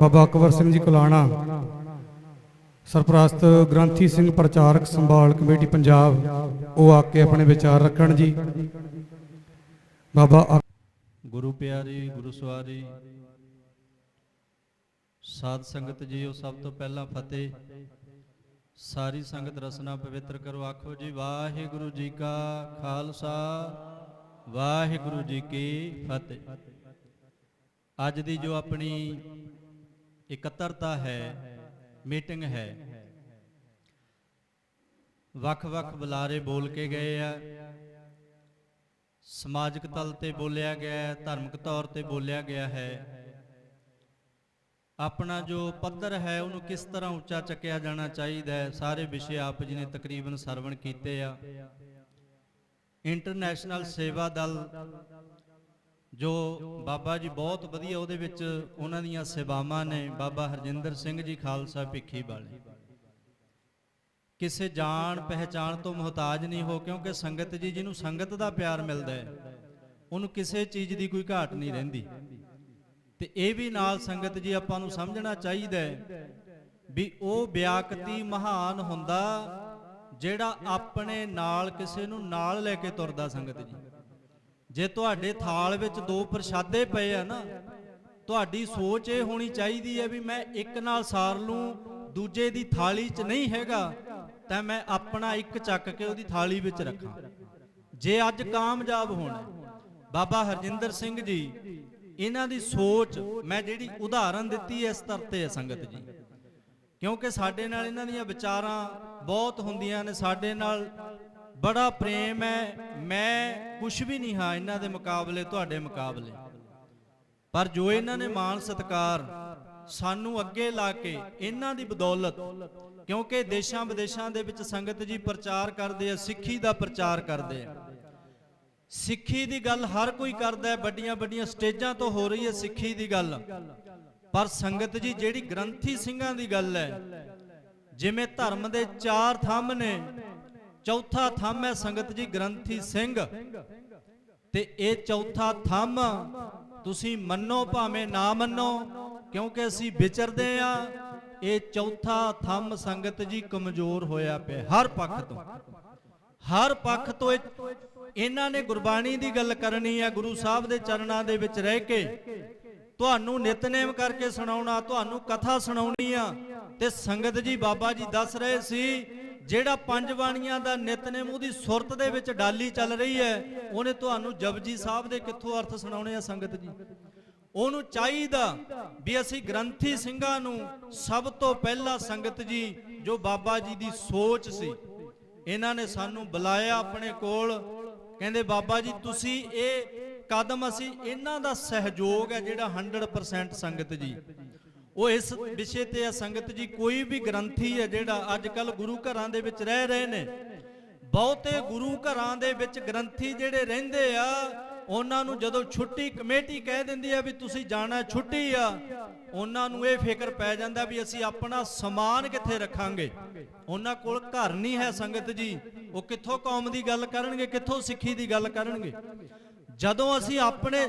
ਬਾਬਾ ਅਕਬਰ ਸਿੰਘ ਜੀ ਕੁਲਾਣਾ, ਸਰਪ੍ਰਸਤ ਗ੍ਰੰਥੀ ਸਿੰਘ ਪ੍ਰਚਾਰਕ ਸੰਭਾਲ ਕਮੇਟੀ ਪੰਜਾਬ, ਉਹ ਆ ਕੇ ਆਪਣੇ ਵਿਚਾਰ ਰੱਖਣ ਜੀ। ਬਾਬਾ ਗੁਰੂ ਪਿਆਰੀ, ਗੁਰੂ ਸਵਾਰੀ, ਸਾਧ ਸੰਗਤ ਜੀਓ ਸਭ ਤੋਂ ਪਹਿਲਾਂ ਫਤਿਹ। ਸਾਰੀ ਸੰਗਤ ਰਸਨਾ ਪਵਿੱਤਰ ਕਰੋ, ਆਖੋ ਜੀ, ਵਾਹਿਗੁਰੂ ਜੀ ਕਾ ਖਾਲਸਾ, ਵਾਹਿਗੁਰੂ ਜੀ ਕੀ ਫਤਿਹ। ਅੱਜ ਦੀ ਜੋ ਆਪਣੀ ਇਕੱਤਰਤਾ ਹੈ, ਮੀਟਿੰਗ ਹੈ। ਵੱਖ-ਵੱਖ ਬੁਲਾਰੇ ਬੋਲ ਕੇ ਗਏ ਆ। ਸਮਾਜਿਕ ਤਲ ਤੇ ਬੋਲਿਆ ਗਿਆ ਹੈ, ਧਾਰਮਿਕ ਤੌਰ ਤੇ ਬੋਲਿਆ ਗਿਆ ਹੈ। ਆਪਣਾ ਜੋ ਪੱਧਰ ਹੈ, ਉਹਨੂੰ ਕਿਸ ਤਰ੍ਹਾਂ ਉੱਚਾ ਚੱਕਿਆ ਜਾਣਾ ਚਾਹੀਦਾ ਹੈ, ਸਾਰੇ ਵਿਸ਼ੇ ਆਪ ਜੀ ਨੇ ਤਕਰੀਬਨ ਸਰਵਣ ਕੀਤੇ ਆ। ਇੰਟਰਨੈਸ਼ਨਲ ਸੇਵਾ ਦਲ ਜੋ ਬਾਬਾ ਜੀ ਬਹੁਤ ਵਧੀਆ ਉਹਦੇ ਵਿੱਚ ਉਹਨਾਂ ਦੀਆਂ ਸੇਵਾਵਾਂ ਨੇ, ਬਾਬਾ ਹਰਜਿੰਦਰ ਸਿੰਘ ਜੀ ਖਾਲਸਾ ਭਿੱਖੀ ਵਾਲੇ। ਕਿਸੇ ਜਾਣ ਪਹਿਚਾਣ ਤੋਂ ਮੁਹਤਾਜ ਨਹੀਂ ਹੋ, ਕਿਉਂਕਿ ਸੰਗਤ ਜੀ, ਜਿਹਨੂੰ ਸੰਗਤ ਦਾ ਪਿਆਰ ਮਿਲਦਾ ਹੈ, ਉਹਨੂੰ ਕਿਸੇ ਚੀਜ਼ ਦੀ ਕੋਈ ਘਾਟ ਨਹੀਂ ਰਹਿੰਦੀ। ਤੇ ਇਹ ਵੀ ਨਾਲ ਸੰਗਤ ਜੀ ਆਪਾਂ ਨੂੰ ਸਮਝਣਾ ਚਾਹੀਦਾ ਹੈ ਵੀ ਉਹ ਵਿਆਕਤੀ ਮਹਾਨ ਹੁੰਦਾ ਜਿਹੜਾ ਆਪਣੇ ਨਾਲ ਕਿਸੇ ਨੂੰ ਨਾਲ ਲੈ ਕੇ ਤੁਰਦਾ ਸੰਗਤ ਜੀ। ਜੇ ਤੁਹਾਡੇ ਥਾਲ ਵਿੱਚ ਦੋ ਪ੍ਰਸ਼ਾਦੇ ਪਏ ਆ ਨਾ, ਤੁਹਾਡੀ ਸੋਚ ਇਹ ਹੋਣੀ ਚਾਹੀਦੀ ਹੈ ਵੀ ਮੈਂ ਇੱਕ ਨਾਲ ਸਾਰ ਲੂੰ, ਦੂਜੇ ਦੀ ਥਾਲੀ 'ਚ ਨਹੀਂ ਹੈਗਾ, ਤਾਂ ਮੈਂ ਆਪਣਾ ਇੱਕ ਚੱਕ ਕੇ ਉਹਦੀ ਥਾਲੀ ਵਿੱਚ ਰੱਖਾਂ। ਜੇ ਅੱਜ ਕਾਮਯਾਬ ਹੋਣਾ ਬਾਬਾ ਹਰਜਿੰਦਰ ਸਿੰਘ ਜੀ, ਇਹਨਾਂ ਦੀ ਸੋਚ ਮੈਂ ਜਿਹੜੀ ਉਦਾਹਰਨ ਦਿੱਤੀ ਹੈ ਇਸ ਤਰਤੇ ਹੈ ਸੰਗਤ ਜੀ। ਕਿਉਂਕਿ ਸਾਡੇ ਨਾਲ ਇਹਨਾਂ ਦੀਆਂ ਵਿਚਾਰਾਂ ਬਹੁਤ ਹੁੰਦੀਆਂ ਨੇ, ਸਾਡੇ ਨਾਲ ਬੜਾ ਪ੍ਰੇਮ ਹੈ। ਮੈਂ ਕੁਝ ਵੀ ਨਹੀਂ ਹਾਂ, ਇਹਨਾਂ ਦੇ ਮੁਕਾਬਲੇ, ਤੁਹਾਡੇ ਮੁਕਾਬਲੇ। ਪਰ ਜੋ ਇਹਨਾਂ ਨੇ ਮਾਣ ਸਤਕਾਰ ਸਾਨੂੰ ਅੱਗੇ ਲਾ ਕੇ ਇਹਨਾਂ ਦੀ ਬਦੌਲਤ, ਕਿਉਂਕਿ ਦੇਸ਼ਾਂ ਵਿਦੇਸ਼ਾਂ ਦੇ ਵਿੱਚ ਸੰਗਤ ਜੀ ਪ੍ਰਚਾਰ ਕਰਦੇ ਆ, ਸਿੱਖੀ ਦਾ ਪ੍ਰਚਾਰ ਕਰਦੇ ਆ। ਸਿੱਖੀ ਦੀ ਗੱਲ ਹਰ ਕੋਈ ਕਰਦਾ ਹੈ ਵੱਡੀਆਂ ਵੱਡੀਆਂ ਸਟੇਜਾਂ ਤੋਂ ਹੋ ਰਹੀ ਹੈ ਸਿੱਖੀ ਦੀ ਗੱਲ। ਪਰ ਸੰਗਤ ਜੀ, ਜਿਹੜੀ ਗ੍ਰੰਥੀ ਸਿੰਘਾਂ ਦੀ ਗੱਲ ਹੈ, ਜਿਵੇਂ ਧਰਮ ਦੇ ਚਾਰ ਥੰਮ ਨੇ ਚੌਥਾ ਥੰਮ ਹੈ ਸੰਗਤ ਜੀ ਗ੍ਰੰਥੀ ਸਿੰਘ। ਤੇ ਇਹ ਚੌਥਾ ਥੰਮ ਤੁਸੀਂ ਮੰਨੋ ਭਾਵੇਂ ਨਾ ਮੰਨੋ, ਕਿਉਂਕਿ ਅਸੀਂ ਵਿਚਰਦੇ ਆ ਇਹ ਚੌਥਾ ਥੰਮ ਸੰਗਤ ਜੀ ਕਮਜ਼ੋਰ ਹੋਇਆ ਪਿਆ, ਹਰ ਪੱਖ ਤੋਂ। ਹਰ ਪੱਖ ਤੋਂ ਇਹਨਾਂ ਨੇ ਗੁਰਬਾਣੀ ਦੀ ਗੱਲ ਕਰਨੀ ਹੈ, ਗੁਰੂ ਸਾਹਿਬ ਦੇ ਚਰਨਾਂ ਦੇ ਵਿੱਚ ਰਹਿ ਕੇ। ਤੁਹਾਨੂੰ ਨਿਤਨੇਮ ਕਰਕੇ ਸੁਣਾਉਣਾ, ਤੁਹਾਨੂੰ ਕਥਾ ਸੁਣਾਉਣੀ ਆ। ਤੇ ਸੰਗਤ ਜੀ ਬਾਬਾ ਜੀ ਦੱਸ ਰਹੇ ਸੀ ਜਿਹੜਾ ਪੰਜ ਬਾਣੀਆਂ ਦਾ ਨਿਤਨੇਮ ਉਹਦੀ ਸੁਰਤ ਦੇ ਵਿੱਚ ਡਾਲੀ ਚੱਲ ਰਹੀ ਹੈ, ਉਹਨੇ ਤੁਹਾਨੂੰ ਜਪਜੀ ਸਾਹਿਬ ਦੇ ਕਿੱਥੋਂ ਅਰਥ ਸੁਣਾਉਣੇ ਆ ਸੰਗਤ ਜੀ? ਉਹਨੂੰ ਚਾਹੀਦਾ ਵੀ ਅਸੀਂ ਗ੍ਰੰਥੀ ਸਿੰਘਾਂ ਨੂੰ ਸਭ ਤੋਂ ਪਹਿਲਾਂ ਸੰਗਤ ਜੀ, ਜੋ ਬਾਬਾ ਜੀ ਦੀ ਸੋਚ ਸੀ, ਇਹਨਾਂ ਨੇ ਸਾਨੂੰ ਬੁਲਾਇਆ ਆਪਣੇ ਕੋਲ। ਕਹਿੰਦੇ, ਬਾਬਾ ਜੀ, ਤੁਸੀਂ ਇਹ ਕਦਮ ਅਸੀਂ ਇਹਨਾਂ ਦਾ ਸਹਿਯੋਗ ਹੈ ਜਿਹੜਾ 100% ਸੰਗਤ ਜੀ। ਉਹ ਇਸ ਵਿਸ਼ੇ ਤੇ ਆ ਸੰਗਤ ਜੀ, ਕੋਈ ਵੀ ਗ੍ਰੰਥੀ ਹੈ ਜਿਹੜਾ ਅੱਜ ਕੱਲ ਗੁਰੂ ਘਰਾਂ ਦੇ ਵਿੱਚ ਰਹਿ ਰਹੇ ਨੇ, ਬਹੁਤੇ ਗੁਰੂ ਘਰਾਂ ਦੇ ਵਿੱਚ ਗ੍ਰੰਥੀ ਜਿਹੜੇ ਰਹਿੰਦੇ ਆ, ਉਹਨਾਂ ਨੂੰ ਜਦੋਂ ਛੁੱਟੀ ਕਮੇਟੀ ਕਹਿ ਦਿੰਦੀ ਆ ਵੀ ਤੁਸੀਂ ਜਾਣਾ ਛੁੱਟੀ ਆ, ਉਹਨਾਂ ਨੂੰ ਇਹ ਫਿਕਰ ਪੈ ਜਾਂਦਾ ਵੀ ਅਸੀਂ ਆਪਣਾ ਸਮਾਨ ਕਿੱਥੇ ਰੱਖਾਂਗੇ? ਉਹਨਾਂ ਕੋਲ ਘਰ ਨਹੀਂ ਹੈ ਸੰਗਤ ਜੀ, ਉਹ ਕਿੱਥੋਂ ਕੌਮ ਦੀ ਗੱਲ ਕਰਨਗੇ, ਕਿੱਥੋਂ ਸਿੱਖੀ ਦੀ ਗੱਲ ਕਰਨਗੇ? ਜਦੋਂ ਅਸੀਂ ਆਪਣੇ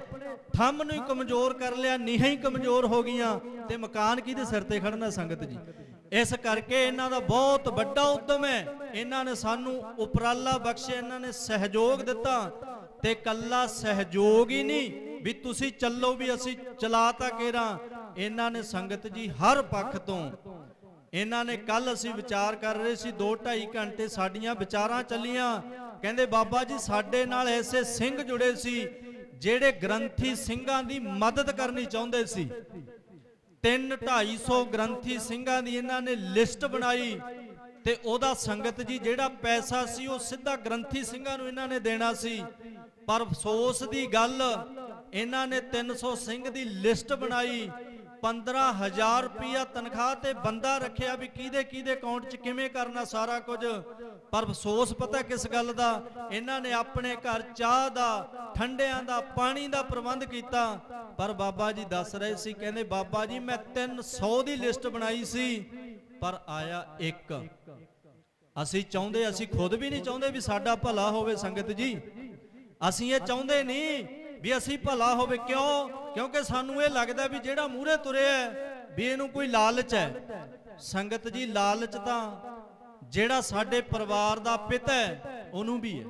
ਥੰਮ ਨੂੰ ਹੀ ਕਮਜ਼ੋਰ ਕਰ ਲਿਆ, ਨੀਹਾਂ ਹੀ ਕਮਜ਼ੋਰ ਹੋ ਗਈਆਂ, ਤੇ ਮਕਾਨ ਕਿਹਦੇ ਸਿਰ ਤੇ ਖੜਨਾ ਸੰਗਤ ਜੀ? ਇਸ ਕਰਕੇ ਇਹਨਾਂ ਦਾ ਬਹੁਤ ਵੱਡਾ ਉਦਮ ਹੈ। ਇਹਨਾਂ ਨੇ ਸਾਨੂੰ ਉਪਰਾਲਾ ਬਖਸ਼ਿਆ, ਇਹਨਾਂ ਨੇ ਸਹਿਯੋਗ ਦਿੱਤਾ। ਤੇ ਕੱਲਾ ਸਹਿਯੋਗ ਹੀ ਨਹੀਂ ਵੀ ਤੁਸੀਂ ਚੱਲੋ ਵੀ ਅਸੀਂ ਚਲਾ ਤਾਂ ਕੇਰਾਂ ਇਹਨਾਂ ਨੇ ਸੰਗਤ ਜੀ ਹਰ ਪੱਖ ਤੋਂ ਇਹਨਾਂ ਨੇ ਕੱਲ ਅਸੀਂ ਵਿਚਾਰ ਕਰ ਰਹੇ ਸੀ 2.5 ਘੰਟੇ ਸਾਡੀਆਂ ਵਿਚਾਰਾਂ ਚੱਲੀਆਂ। ਕਹਿੰਦੇ, ਬਾਬਾ ਜੀ, ਸਾਡੇ ਨਾਲ ਐਸੇ ਸਿੰਘ ਜੁੜੇ ਸੀ, ਜਿਹੜੇ ਗ੍ਰੰਥੀ ਸਿੰਘਾਂ ਦੀ ਮਦਦ ਕਰਨੀ ਚਾਹੁੰਦੇ ਸੀ। 3 250 ਗ੍ਰੰਥੀ ਸਿੰਘਾਂ ਦੀ ਇਹਨਾਂ ਨੇ ਲਿਸਟ ਬਣਾਈ ਤੇ ਉਹਦਾ ਸੰਗਤ ਜੀ, ਜਿਹੜਾ ਪੈਸਾ ਸੀ, ਉਹ ਸਿੱਧਾ ਗ੍ਰੰਥੀ ਸਿੰਘਾਂ ਨੂੰ ਇਹਨਾਂ ਨੇ ਦੇਣਾ ਸੀ। ਪਰ ਅਫਸੋਸ ਦੀ ਗੱਲ, ਇਹਨਾਂ ਨੇ 300 ਸਿੰਘ ਦੀ ਲਿਸਟ ਬਣਾਈ। 15000 ਰੁਪਇਆ ਤਨਖਾਹ ਤੇ ਬੰਦਾ ਰੱਖਿਆ ਵੀ ਕਿਹਦੇ ਕਿਹਦੇ ਅਕਾਊਂਟ 'ਚ ਕਿਵੇਂ ਕਰਨਾ ਸਾਰਾ ਕੁਝ। ਪਰ ਅਫਸੋਸ ਪਤਾ ਕਿਸ ਗੱਲ ਦਾ? ਇਹਨਾਂ ਨੇ ਆਪਣੇ ਘਰ ਚਾਹ ਦਾ, ਠੰਡਿਆਂ ਦਾ, ਪਾਣੀ ਦਾ ਪ੍ਰਬੰਧ ਕੀਤਾ। ਪਰ ਬਾਬਾ ਜੀ ਦੱਸ ਰਹੇ ਸੀ, ਕਹਿੰਦੇ ਬਾਬਾ ਜੀ ਮੈਂ 300 ਦੀ ਲਿਸਟ ਬਣਾਈ ਸੀ, ਪਰ ਆਇਆ ਇੱਕ। ਅਸੀਂ ਚਾਹੁੰਦੇ, ਅਸੀਂ ਖੁਦ ਵੀ ਨਹੀਂ ਚਾਹੁੰਦੇ ਵੀ ਸਾਡਾ ਭਲਾ ਹੋਵੇ ਸੰਗਤ ਜੀ। ਅਸੀਂ ਇਹ ਚਾਹੁੰਦੇ ਨਹੀਂ ਵੀ ਅਸੀਂ ਭਲਾ ਹੋਵੇ ਕਿਉਂ? ਕਿਉਂਕਿ ਸਾਨੂੰ ਇਹ ਲੱਗਦਾ ਵੀ ਜਿਹੜਾ ਮੂਹਰੇ ਤੁਰਿਆ ਵੀ ਇਹਨੂੰ ਕੋਈ ਲਾਲਚ ਹੈ। ਸੰਗਤ ਜੀ, ਲਾਲਚ ਤਾਂ ਜਿਹੜਾ ਸਾਡੇ ਪਰਿਵਾਰ ਦਾ ਪਿਤਾ ਹੈ, ਉਹਨੂੰ ਵੀ ਹੈ।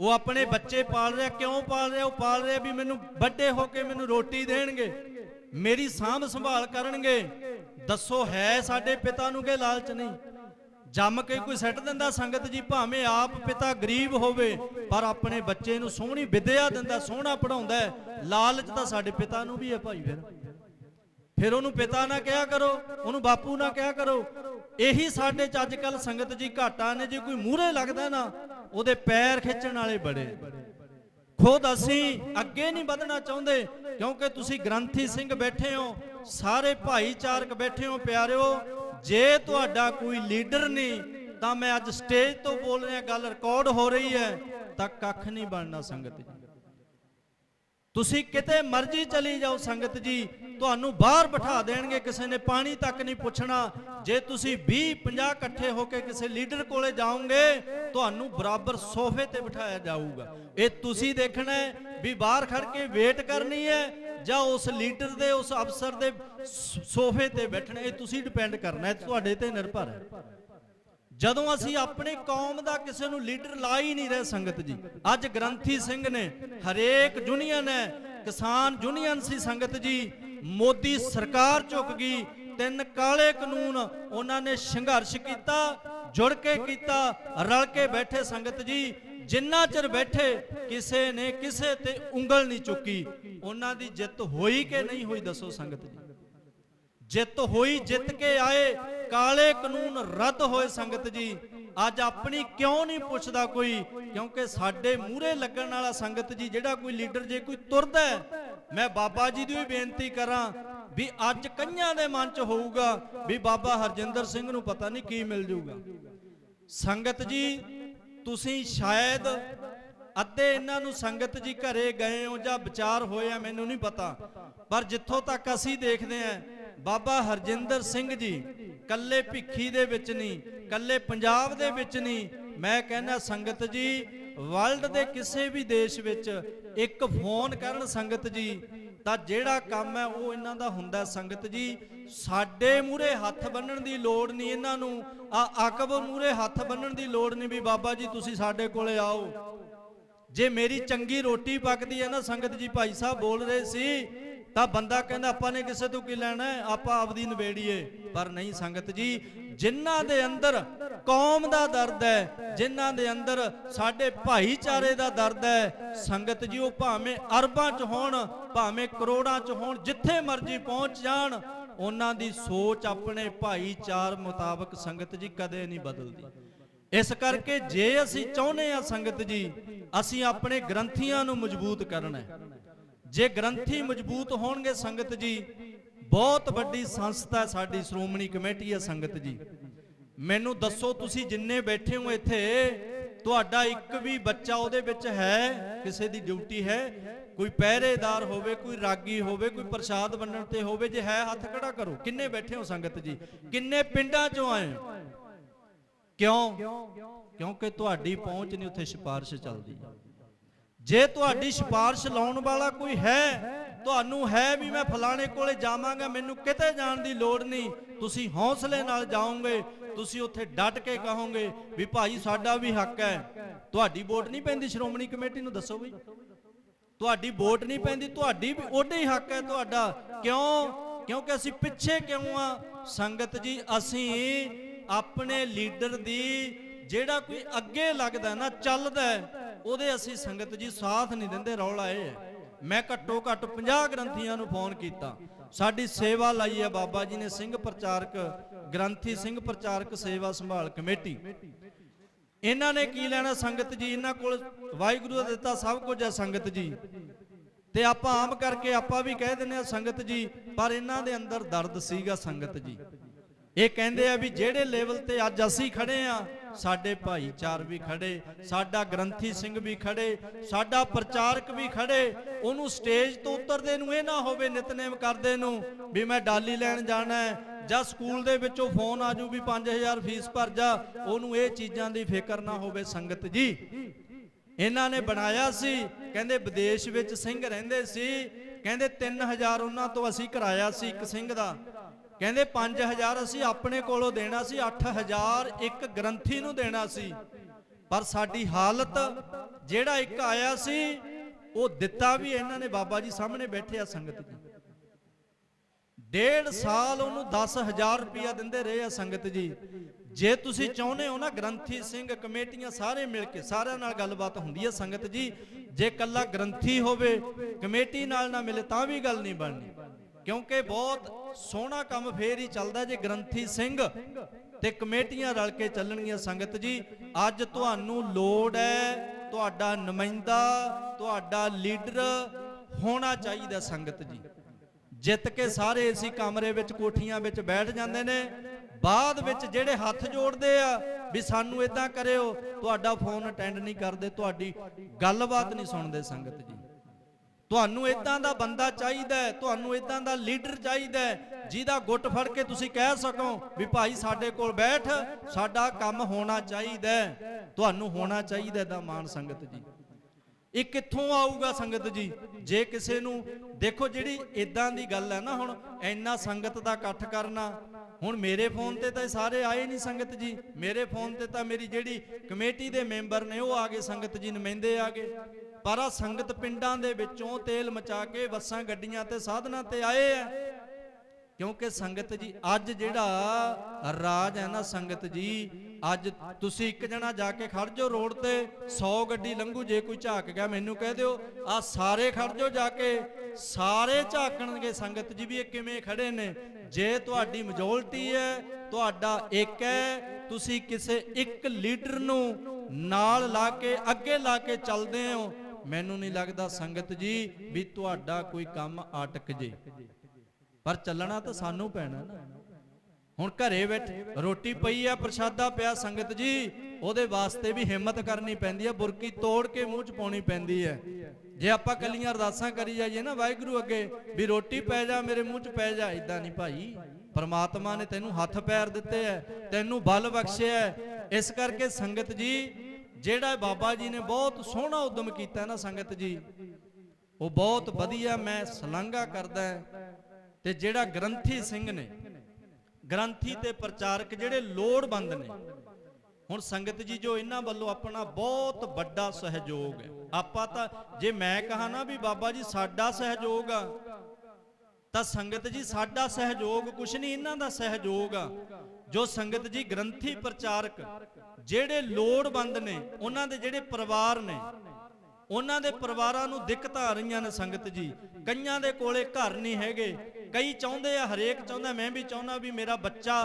ਉਹ ਆਪਣੇ ਬੱਚੇ ਪਾਲ ਰਿਹਾ, ਕਿਉਂ ਪਾਲ ਰਿਹਾ? ਉਹ ਪਾਲ ਰਿਹਾ ਵੀ ਮੈਨੂੰ ਵੱਡੇ ਹੋ ਕੇ ਮੈਨੂੰ ਰੋਟੀ ਦੇਣਗੇ, ਮੇਰੀ ਸਾਂਭ ਸੰਭਾਲ ਕਰਨਗੇ। ਦੱਸੋ, ਹੈ ਸਾਡੇ ਪਿਤਾ ਨੂੰ ਕਿ ਲਾਲਚ ਨਹੀਂ? ਜੰਮ ਕੇ ਕੋਈ ਸੱਟ ਦਿੰਦਾ ਸੰਗਤ ਜੀ, ਭਾਵੇਂ ਆਪ ਪਿਤਾ ਗਰੀਬ ਹੋਵੇ, ਪਰ ਆਪਣੇ ਬੱਚੇ ਨੂੰ ਸੋਹਣੀ ਵਿਦਿਆ ਦਿੰਦਾ, ਸੋਹਣਾ ਪੜਾਉਂਦਾ ਲਾਲਚ ਤਾਂ ਸਾਡੇ ਪਿਤਾ ਨੂੰ ਵੀ ਹੈ ਭਾਈ ਫਿਰ। ਫਿਰ ਉਹਨੂੰ ਪਿਤਾ ਨਾ ਕਿਹਾ ਕਰੋ, ਉਹਨੂੰ ਬਾਪੂ ਨਾ ਕਿਹਾ ਕਰੋ। ਇਹੀ ਸਾਡੇ ਚ ਅੱਜ ਕੱਲ ਸੰਗਤ ਜੀ ਘਾਟਾ ਨੇ, ਜੇ ਕੋਈ ਮੂਹਰੇ ਲੱਗਦਾ ਨਾ, ਉਹਦੇ ਪੈਰ ਖਿੱਚਣ ਵਾਲੇ ਬੜੇ। ਖੁਦ ਅਸੀਂ ਅੱਗੇ ਨਹੀਂ ਵਧਣਾ ਚਾਹੁੰਦੇ, ਕਿਉਂਕਿ ਤੁਸੀਂ ਗ੍ਰੰਥੀ ਸਿੰਘ ਬੈਠੇ ਹੋ, ਸਾਰੇ ਭਾਈਚਾਰਕ ਬੈਠੇ ਹੋ, ਪਿਆਰਿਓ। ਜੇ ਤੁਹਾਡਾ ਕੋਈ ਲੀਡਰ ਨਹੀਂ, ਤਾਂ ਮੈਂ ਅੱਜ ਸਟੇਜ ਤੋਂ ਬੋਲ ਰਿਹਾ, ਗੱਲ ਰਿਕਾਰਡ ਹੋ ਰਹੀ ਹੈ, ਤਾਂ ਕੱਖ ਨਹੀਂ ਬਣਨਾ ਸੰਗਤ ਜੀ। ਤੁਸੀਂ ਕਿਤੇ ਮਰਜ਼ੀ ਚਲੀ ਜਾਓ ਸੰਗਤ ਜੀ, ਤੁਹਾਨੂੰ ਬਾਹਰ ਬਿਠਾ ਦੇਣਗੇ, ਕਿਸੇ ਨੇ ਪਾਣੀ ਤੱਕ ਨਹੀਂ ਪੁੱਛਣਾ। ਜੇ ਤੁਸੀਂ 20 50 ਇਕੱਠੇ ਹੋ ਕੇ ਕਿਸੇ ਲੀਡਰ ਕੋਲੇ ਜਾਓਗੇ, ਤੁਹਾਨੂੰ ਬਰਾਬਰ ਸੋਫੇ ਤੇ ਬਿਠਾਇਆ ਜਾਊਗਾ। ਇਹ ਤੁਸੀਂ ਦੇਖਣਾ ਹੈ ਵੀ ਬਾਹਰ ਖੜ ਕੇ ਵੇਟ ਕਰਨੀ ਹੈ ਜਾਂ ਉਸ ਲੀਡਰ ਦੇ, ਉਸ ਅਫਸਰ ਦੇ ਸੋਫੇ ਤੇ ਬੈਠਣਾ, ਇਹ ਤੁਸੀਂ ਡਿਪੈਂਡ ਕਰਨਾ ਹੈ ਤੁਹਾਡੇ ਤੇ ਨਿਰਭਰ ਹੈ। ਜਦੋਂ ਅਸੀਂ ਆਪਣੀ ਕੌਮ ਦਾ ਕਿਸੇ ਨੂੰ ਲੀਡਰ ਲਾ ਹੀ ਨਹੀਂ ਰਹੇ ਸੰਗਤ ਜੀ, ਅੱਜ ਗ੍ਰੰਥੀ ਸਿੰਘ ਨੇ, ਹਰੇਕ ਯੂਨੀਅਨ ਹੈ, ਕਿਸਾਨ ਯੂਨੀਅਨ ਸੀ ਸੰਗਤ ਜੀ, ਮੋਦੀ ਸਰਕਾਰ ਝੁਕ ਗਈ, ਤਿੰਨ ਕਾਲੇ ਕਾਨੂੰਨ ਉਹਨਾਂ ਨੇ ਸੰਘਰਸ਼ ਕੀਤਾ, ਜੁੜ ਕੇ ਕੀਤਾ, ਰਲ ਕੇ ਬੈਠੇ ਸੰਗਤ ਜੀ ਜਿੰਨਾ ਚਿਰ ਬੈਠੇ ਕਿਸੇ ਨੇ ਕਿਸੇ ਤੇ ਉਂਗਲ ਨਹੀਂ ਚੁੱਕੀ, ਉਹਨਾਂ ਦੀ ਜਿੱਤ ਹੋਈ ਕਿ ਨਹੀਂ ਹੋਈ ਦੱਸੋ ਸੰਗਤ ਜੀ। ਜਿੱਤ ਹੋਈ, ਜਿੱਤ ਕੇ ਆਏ, ਕਾਲੇ ਕਾਨੂੰਨ ਰੱਦ ਹੋਏ ਸੰਗਤ ਜੀ। ਅੱਜ ਆਪਣੀ ਕਿਉਂ ਨਹੀਂ ਪੁੱਛਦਾ ਕੋਈ? ਕਿਉਂਕਿ ਸਾਡੇ ਮੂਹਰੇ ਲੱਗਣ ਵਾਲਾ ਸੰਗਤ ਜੀ, ਜਿਹੜਾ ਕੋਈ ਲੀਡਰ ਜੇ ਕੋਈ ਤੁਰਦਾ ਮੈਂ ਬਾਬਾ ਜੀ ਦੀ ਵੀ ਬੇਨਤੀ ਕਰਾਂ ਵੀ ਅੱਜ ਕਈਆਂ ਦੇ ਮਨ 'ਚ ਹੋਊਗਾ ਵੀ ਬਾਬਾ ਹਰਜਿੰਦਰ ਸਿੰਘ ਨੂੰ ਪਤਾ ਨਹੀਂ ਕੀ ਮਿਲ ਜਾਊਗਾ ਸੰਗਤ ਜੀ ਤੁਸੀਂ ਸ਼ਾਇਦ ਅੱਧੇ ਇਹਨਾਂ ਨੂੰ ਸੰਗਤ ਜੀ ਘਰੇ ਗਏ ਹੋ ਜਾਂ ਵਿਚਾਰ ਹੋਏ ਆ, ਮੈਨੂੰ ਨਹੀਂ ਪਤਾ। ਪਰ ਜਿੱਥੋਂ ਤੱਕ ਅਸੀਂ ਦੇਖਦੇ ਆਂ ਬਾਬਾ ਹਰਜਿੰਦਰ ਸਿੰਘ ਜੀ ਕੱਲੇ ਭਿੱਖੀ ਦੇ ਵਿੱਚ ਨਹੀਂ ਕੱਲੇ ਪੰਜਾਬ ਦੇ ਵਿੱਚ ਨਹੀਂ, ਮੈਂ ਕਹਿੰਦਾ ਸੰਗਤ ਜੀ ਵਰਲਡ ਦੇ ਕਿਸੇ ਵੀ ਦੇਸ਼ ਵਿੱਚ ਇੱਕ ਫੋਨ ਕਰਨ ਸੰਗਤ ਜੀ ਤਾਂ ਜਿਹੜਾ ਕੰਮ ਹੈ ਉਹ ਇਹਨਾਂ ਦਾ ਹੁੰਦਾ ਸੰਗਤ ਜੀ। ਸਾਡੇ ਮੂਰੇ ਹੱਥ ਬੰਨਣ ਦੀ ਲੋੜ ਨਹੀਂ ਇਹਨਾਂ ਨੂੰ। ਆ ਅਕਬ ਮੂਰੇ ਹੱਥ ਬੰਨਣ ਦੀ ਲੋੜ ਨਹੀਂ ਵੀ ਬਾਬਾ ਜੀ ਤੁਸੀਂ ਸਾਡੇ ਕੋਲੇ ਆਓ। ਜੇ ਮੇਰੀ ਚੰਗੀ ਰੋਟੀ ਪੱਕਦੀ ਹੈ ਨਾ ਸੰਗਤ ਜੀ ਭਾਈ ਸਾਹਿਬ ਬੋਲ ਰਹੇ ਸੀ, ਤਾਂ ਬੰਦਾ ਕਹਿੰਦਾ, ਆਪਾਂ ਨੇ ਕਿਸੇ ਤੋਂ ਕੀ ਲੈਣਾ ਆਪਾਂ ਆਪਦੀ ਨਵੇੜੀਏ ਪਰ ਨਹੀਂ ਸੰਗਤ ਜੀ ਜਿਨ੍ਹਾਂ ਦੇ ਅੰਦਰ ਕੌਮ ਦਾ ਦਰਦ ਹੈ, ਜਿਨ੍ਹਾਂ ਦੇ ਅੰਦਰ ਸਾਡੇ ਭਾਈਚਾਰੇ ਦਾ ਦਰਦ ਹੈ, ਸੰਗਤ ਜੀ, ਉਹ ਭਾਵੇਂ ਅਰਬਾਂ 'ਚ ਹੋਣ, ਭਾਵੇਂ ਕਰੋੜਾਂ 'ਚ ਹੋਣ, ਜਿੱਥੇ ਮਰਜ਼ੀ ਪਹੁੰਚ ਜਾਣ, ਉਹਨਾਂ ਦੀ ਸੋਚ ਆਪਣੇ ਭਾਈਚਾਰ ਮੁਤਾਬਕ ਸੰਗਤ ਜੀ ਕਦੇ ਨਹੀਂ ਬਦਲਦੀ। ਇਸ ਕਰਕੇ ਜੇ ਅਸੀਂ ਚਾਹੁੰਦੇ ਆ ਸੰਗਤ ਜੀ, ਅਸੀਂ ਆਪਣੇ ਗ੍ਰੰਥੀਆਂ ਨੂੰ ਮਜ਼ਬੂਤ ਕਰਨਾ ਹੈ। ਜੇ ਗ੍ਰੰਥੀ ਮਜ਼ਬੂਤ ਹੋਣਗੇ ਸੰਗਤ ਜੀ ਬਹੁਤ ਵੱਡੀ ਸੰਸਥਾ ਸਾਡੀ ਸ਼੍ਰੋਮਣੀ ਕਮੇਟੀ ਹੈ ਸੰਗਤ ਜੀ। ਮੈਨੂੰ ਦੱਸੋ ਤੁਸੀਂ ਜਿੰਨੇ ਬੈਠੇ ਹੋ ਇੱਥੇ, ਤੁਹਾਡਾ ਇੱਕ ਵੀ ਬੱਚਾ ਉਹਦੇ ਵਿੱਚ ਹੈ, ਕਿਸੇ ਦੀ ਡਿਊਟੀ ਹੈ? ਕੋਈ ਪਹਿਰੇਦਾਰ ਹੋਵੇ, ਕੋਈ ਰਾਗੀ ਹੋਵੇ, ਕੋਈ ਪ੍ਰਸ਼ਾਦ ਵੰਡਣ ਤੇ ਹੋਵੇ, ਜੇ ਹੈ ਹੱਥ ਖੜਾ ਕਰੋ। ਕਿੰਨੇ ਬੈਠੇ ਹੋ ਸੰਗਤ ਜੀ? ਕਿੰਨੇ ਪਿੰਡਾਂ ਚੋਂ ਆਏ ਕਿਉਂ? ਕਿਉਂਕਿ ਤੁਹਾਡੀ ਪਹੁੰਚ ਨਹੀਂ ਉੱਥੇ ਸਿਫਾਰਿਸ਼ ਚੱਲਦੀ। ਜੇ ਤੁਹਾਡੀ ਸਿਫਾਰਿਸ਼ ਲਾਉਣ ਵਾਲਾ ਕੋਈ ਹੈ ਤੁਹਾਨੂੰ ਹੈ ਵੀ ਮੈਂ ਫਲਾਣੇ ਕੋਲੇ ਜਾਵਾਂਗਾ, ਮੈਨੂੰ ਕਿਤੇ ਜਾਣ ਦੀ ਲੋੜ ਨਹੀਂ। ਤੁਸੀਂ ਹੌਸਲੇ ਨਾਲ ਜਾਓਗੇ, ਤੁਸੀਂ ਉੱਥੇ ਡਟ ਕੇ ਕਹੋਗੇ ਵੀ ਭਾਈ ਸਾਡਾ ਵੀ ਹੱਕ ਹੈ। ਤੁਹਾਡੀ ਵੋਟ ਨਹੀਂ ਪੈਂਦੀ ਸ਼੍ਰੋਮਣੀ ਕਮੇਟੀ ਨੂੰ, ਦੱਸੋ ਵੀ ਤੁਹਾਡੀ ਵੋਟ ਨਹੀਂ ਪੈਂਦੀ, ਤੁਹਾਡੀ ਵੀ ਉਹਦੇ ਹੀ ਹੱਕ ਹੈ ਤੁਹਾਡਾ। ਕਿਉਂ? ਕਿਉਂਕਿ ਅਸੀਂ ਪਿੱਛੇ ਕਿਉਂ ਆ? ਸੰਗਤ ਜੀ, ਅਸੀਂ ਆਪਣੇ ਲੀਡਰ ਦੀ ਜਿਹੜਾ ਕੋਈ ਅੱਗੇ ਲੱਗਦਾ ਨਾ, ਚੱਲਦਾ ਉਹਦੇ ਅਸੀਂ ਸੰਗਤ ਜੀ ਸਾਥ ਨਹੀਂ ਦਿੰਦੇ, ਰੌਲਾ ਇਹ ਹੈ। ਮੈਂ ਘੱਟੋ ਘੱਟ 50 ਗ੍ਰੰਥੀਆਂ ਨੂੰ ਫੋਨ ਕੀਤਾ। ਸਾਡੀ ਸੇਵਾ ਲਈ ਹੈ ਬਾਬਾ ਜੀ ਨੇ, ਸਿੰਘ ਪ੍ਰਚਾਰਕ, ਗ੍ਰੰਥੀ, ਸਿੰਘ ਪ੍ਰਚਾਰਕ ਸੇਵਾ ਸੰਭਾਲ ਕਮੇਟੀ। ਇਹਨਾਂ ਨੇ ਕੀ ਲੈਣਾ ਸੰਗਤ ਜੀ? ਇਹਨਾਂ ਕੋਲ ਵਾਹਿਗੁਰੂ ਦਾ ਦਿੱਤਾ ਸਭ ਕੁਝ ਹੈ ਸੰਗਤ ਜੀ। ਤੇ ਆਪਾਂ ਆਮ ਕਰਕੇ ਆਪਾਂ ਵੀ ਕਹਿ ਦਿੰਦੇ ਆ ਸੰਗਤ ਜੀ, ਪਰ ਇਹਨਾਂ ਦੇ ਅੰਦਰ ਦਰਦ ਸੀਗਾ ਸੰਗਤ ਜੀ। ਇਹ ਕਹਿੰਦੇ ਆ ਵੀ ਜਿਹੜੇ ਲੈਵਲ ਤੇ ਅੱਜ ਅਸੀਂ ਖੜੇ ਆ ਸਾਡੇ ਭਾਈਚਾਰ ਵੀ ਖੜੇ, ਸਾਡਾ ਗ੍ਰੰਥੀ ਸਿੰਘ ਵੀ ਖੜੇ, ਸਾਡਾ ਪ੍ਰਚਾਰਕ ਵੀ ਖੜੇ। ਉਹਨੂੰ ਸਟੇਜ ਤੋਂ ਉਤਰਦੇ ਨੂੰ ਇਹ ਨਾ ਹੋਵੇ ਨਿਤਨੇਮ ਕਰਦੇ ਨੂੰ ਵੀ ਮੈਂ ਡਾਲੀ ਲੈਣ ਜਾਣਾ ਹੈ ਜਾਂ ਸਕੂਲ ਦੇ ਵਿੱਚੋਂ ਫੋਨ ਆਜੂ ਵੀ 5000 ਫੀਸ ਭਰ ਜਾ, ਉਹਨੂੰ ਇਹ ਚੀਜ਼ਾਂ ਦੀ ਫਿਕਰ ਨਾ ਹੋਵੇ ਸੰਗਤ ਜੀ। ਇਹਨਾਂ ਨੇ ਬਣਾਇਆ ਸੀ, ਕਹਿੰਦੇ ਵਿਦੇਸ਼ ਵਿੱਚ ਸਿੰਘ ਰਹਿੰਦੇ ਸੀ, ਕਹਿੰਦੇ 3000 ਉਹਨਾਂ ਤੋਂ ਅਸੀਂ ਕਰਾਇਆ ਸੀ ਇੱਕ ਸਿੰਘ ਦਾ। ਕਹਿੰਦੇ 5000 ਅਸੀਂ ਆਪਣੇ ਕੋਲੋਂ ਦੇਣਾ ਸੀ 8000 ਇੱਕ ਗ੍ਰੰਥੀ ਨੂੰ ਦੇਣਾ ਸੀ। ਪਰ ਸਾਡੀ ਹਾਲਤ ਜਿਹੜਾ ਇੱਕ ਆਇਆ ਸੀ, ਉਹ ਦਿੱਤਾ ਵੀ ਇਹਨਾਂ ਨੇ। ਬਾਬਾ ਜੀ ਸਾਹਮਣੇ ਬੈਠੇ ਆ ਸੰਗਤ ਜੀ। ਡੇਢ ਸਾਲ ਉਹਨੂੰ 10000 ਰੁਪਇਆ ਦਿੰਦੇ ਰਹੇ ਆ ਸੰਗਤ ਜੀ। ਜੇ ਤੁਸੀਂ ਚਾਹੁੰਦੇ ਹੋ ਨਾ ਗ੍ਰੰਥੀ ਸਿੰਘ, ਕਮੇਟੀਆਂ ਸਾਰੇ ਮਿਲ ਕੇ ਸਾਰਿਆਂ ਨਾਲ ਗੱਲਬਾਤ ਹੁੰਦੀ ਹੈ ਸੰਗਤ ਜੀ। ਜੇ ਕੱਲਾ ਗ੍ਰੰਥੀ ਹੋਵੇ, ਕਮੇਟੀ ਨਾਲ ਨਾ ਮਿਲੇ ਤਾਂ ਵੀ ਗੱਲ ਨਹੀਂ ਬਣਨੀ। ਕਿਉਂਕਿ ਬਹੁਤ ਸੋਹਣਾ ਕੰਮ ਫੇਰ ਹੀ ਚੱਲਦਾ ਜੇ, ਗ੍ਰੰਥੀ ਸਿੰਘ ਤੇ ਕਮੇਟੀਆਂ ਰਲ ਕੇ ਚੱਲਣਗੀਆਂ ਸੰਗਤ ਜੀ। ਅੱਜ ਤੁਹਾਨੂੰ ਲੋੜ ਹੈ, ਤੁਹਾਡਾ ਨੁਮਾਇੰਦਾ, ਤੁਹਾਡਾ ਲੀਡਰ ਹੋਣਾ ਚਾਹੀਦਾ ਸੰਗਤ ਜੀ। ਜਿੱਤ ਕੇ ਸਾਰੇ ਅਸੀਂ ਕਮਰੇ ਵਿੱਚ, ਕੋਠੀਆਂ ਵਿੱਚ ਬੈਠ ਜਾਂਦੇ ਨੇ। ਬਾਅਦ ਵਿੱਚ ਜਿਹੜੇ ਹੱਥ ਜੋੜਦੇ ਆ ਵੀ ਸਾਨੂੰ ਇਦਾਂ ਕਰਿਓ, ਤੁਹਾਡਾ ਫੋਨ ਅਟੈਂਡ ਨਹੀਂ ਕਰਦੇ, ਤੁਹਾਡੀ ਗੱਲਬਾਤ ਨਹੀਂ ਸੁਣਦੇ ਸੰਗਤ ਜੀ। ਤੁਹਾਨੂੰ ਇਦਾਂ ਦਾ ਬੰਦਾ ਚਾਹੀਦਾ ਹੈ, ਤੁਹਾਨੂੰ ਇਦਾਂ ਦਾ ਲੀਡਰ ਚਾਹੀਦਾ ਹੈ, ਜਿਹਦਾ ਗੁੱਟ ਫੜ ਕੇ ਤੁਸੀਂ ਕਹਿ ਸਕੋ ਵੀ ਭਾਈ ਸਾਡੇ ਕੋਲ ਬੈਠ, ਸਾਡਾ ਕੰਮ ਹੋਣਾ ਚਾਹੀਦਾ ਤੁਹਾਨੂੰ ਹੋਣਾ ਚਾਹੀਦਾ ਦਾ ਮਾਨ ਸੰਗਤ ਜੀ। ਇਹ ਕਿੱਥੋਂ ਆਊਗਾ ਸੰਗਤ ਜੀ? ਜੇ ਕਿਸੇ ਨੂੰ, ਦੇਖੋ ਜਿਹੜੀ ਇਦਾਂ ਦੀ ਗੱਲ ਹੈ ਨਾ ਹੁਣ, ਇੰਨਾ ਸੰਗਤ ਦਾ ਇਕੱਠ ਕਰਨਾ ਹੁਣ ਮੇਰੇ ਫੋਨ ਤੇ ਤਾਂ ਸਾਰੇ ਆਏ ਨਹੀਂ ਸੰਗਤ ਜੀ। ਮੇਰੇ ਫੋਨ ਤੇ ਤਾਂ ਮੇਰੀ ਜਿਹੜੀ ਕਮੇਟੀ ਦੇ ਮੈਂਬਰ ਨੇ, ਉਹ ਆ ਗਏ ਸੰਗਤ ਜੀ, ਨੁਮਾਇੰਦੇ ਆ ਗਏ। ਪਰ ਆ ਸੰਗਤ ਪਿੰਡਾਂ ਦੇ ਵਿੱਚੋਂ ਤੇਲ ਮਚਾ ਕੇ ਬੱਸਾਂ, ਗੱਡੀਆਂ ਤੇ ਸਾਧਨਾਂ ਤੇ ਆਏ ਆ। ਕਿਉਂਕਿ ਸੰਗਤ ਜੀ, ਅੱਜ ਜਿਹੜਾ ਰਾਜ ਹੈ ਨਾ ਸੰਗਤ ਜੀ, ਅੱਜ ਤੁਸੀਂ ਇੱਕ ਜਣਾ ਜਾ ਕੇ ਖੜ ਜਾਓ ਰੋਡ ਤੇ 100 ਗੱਡੀ ਲੰਘੂ, ਜੇ ਕੋਈ ਝਾਕ ਗਿਆ ਮੈਨੂੰ ਕਹਿ ਦਿਓ ਆ ਸਾਰੇ ਖੜ ਜਾਓ ਜਾ ਕੇ, ਸਾਰੇ ਝਾਕਣਗੇ ਸੰਗਤ ਜੀ ਵੀ ਇਹ ਕਿਵੇਂ ਖੜੇ ਨੇ। ਜੇ ਤੁਹਾਡੀ ਮੈਜੋਰਟੀ ਹੈ, ਤੁਹਾਡਾ ਇੱਕ ਹੈ, ਤੁਸੀਂ ਕਿਸੇ ਇੱਕ ਲੀਡਰ ਨੂੰ ਨਾਲ ਲਾ ਕੇ, ਅੱਗੇ ਲਾ ਕੇ ਚੱਲਦੇ ਹੋ। ਮੈਨੂੰ ਨਹੀਂ ਲੱਗਦਾ ਸੰਗਤ ਜੀ ਵੀ ਤੁਹਾਡਾ ਕੋਈ ਕੰਮ ਅਟਕ ਜੇ। ਪਰ ਚੱਲਣਾ ਤਾਂ ਸਾਨੂੰ ਪੈਣਾ। ਨਾ ਹੁਣ ਘਰੇ ਬੈਠੇ ਰੋਟੀ ਪਈ ਆ, ਪ੍ਰਸ਼ਾਦਾ ਪਿਆ ਸੰਗਤ ਜੀ, ਉਹਦੇ ਵਾਸਤੇ ਵੀ ਹਿੰਮਤ ਕਰਨੀ ਪੈਂਦੀ ਹੈ ਬੁਰਕੀ ਤੋੜ ਕੇ ਮੂੰਹ 'ਚ ਪਾਉਣੀ ਪੈਂਦੀ ਹੈ ਜੇ ਆਪਾਂ ਕੱਲੀਆਂ ਅਰਦਾਸਾਂ ਕਰੀ ਜਾਈਏ ਨਾ ਵਾਹਿਗੁਰੂ ਅੱਗੇ, ਵੀ ਰੋਟੀ ਪੈ ਜਾ, ਮੇਰੇ ਮੂੰਹ 'ਚ ਪੈ ਜਾ ਇਦਾਂ ਨਹੀਂ ਭਾਈ। ਪਰਮਾਤਮਾ ਨੇ ਤੈਨੂੰ ਹੱਥ ਪੈਰ ਦਿੱਤੇ ਐ, ਤੈਨੂੰ ਬਲ ਬਖਸ਼ਿਆ ਇਸ ਕਰਕੇ ਸੰਗਤ ਜੀ, ਜਿਹੜਾ ਬਾਬਾ ਜੀ ਨੇ ਬਹੁਤ ਸੋਹਣਾ ਉਦਮ ਕੀਤਾ ਨਾ ਸੰਗਤ ਜੀ, ਉਹ ਬਹੁਤ ਵਧੀਆ ਮੈਂ ਸਲਾਂਘਾ ਕਰਦਾ ਤੇ ਜਿਹੜਾ ਗ੍ਰੰਥੀ ਸਿੰਘ ਨੇ, ਗ੍ਰੰਥੀ ਤੇ ਪ੍ਰਚਾਰਕ ਜਿਹੜੇ ਲੋੜਵੰਦ ਨੇ, ਹੁਣ ਸੰਗਤ ਜੀ ਜੋ ਇਹਨਾਂ ਵੱਲੋਂ ਆਪਣਾ ਬਹੁਤ ਵੱਡਾ ਸਹਿਯੋਗ ਹੈ। ਆਪਾਂ ਤਾਂ, ਜੇ ਮੈਂ ਕਹਾ ਨਾ ਵੀ ਬਾਬਾ ਜੀ ਸਾਡਾ ਸਹਿਯੋਗ ਆ, ਤਾਂ ਸੰਗਤ ਜੀ ਸਾਡਾ ਸਹਿਯੋਗ ਕੁਛ ਨਹੀਂ, ਇਹਨਾਂ ਦਾ ਸਹਿਯੋਗ ਆ। ਜੋ ਸੰਗਤ ਜੀ ਗ੍ਰੰਥੀ ਪ੍ਰਚਾਰਕ ਜਿਹੜੇ ਲੋੜਵੰਦ ਨੇ, ਉਹਨਾਂ ਦੇ ਜਿਹੜੇ ਪਰਿਵਾਰ ਨੇ, ਉਹਨਾਂ ਦੇ ਪਰਿਵਾਰਾਂ ਨੂੰ ਦਿੱਕਤਾਂ ਆ ਰਹੀਆਂ ਨੇ ਸੰਗਤ ਜੀ। ਕਈਆਂ ਦੇ ਕੋਲੇ ਘਰ ਨਹੀਂ ਹੈਗੇ ਕਈ ਚਾਹੁੰਦੇ ਆ, ਹਰੇਕ ਚਾਹੁੰਦਾ, ਮੈਂ ਵੀ ਚਾਹੁੰਦਾ ਵੀ ਮੇਰਾ ਬੱਚਾ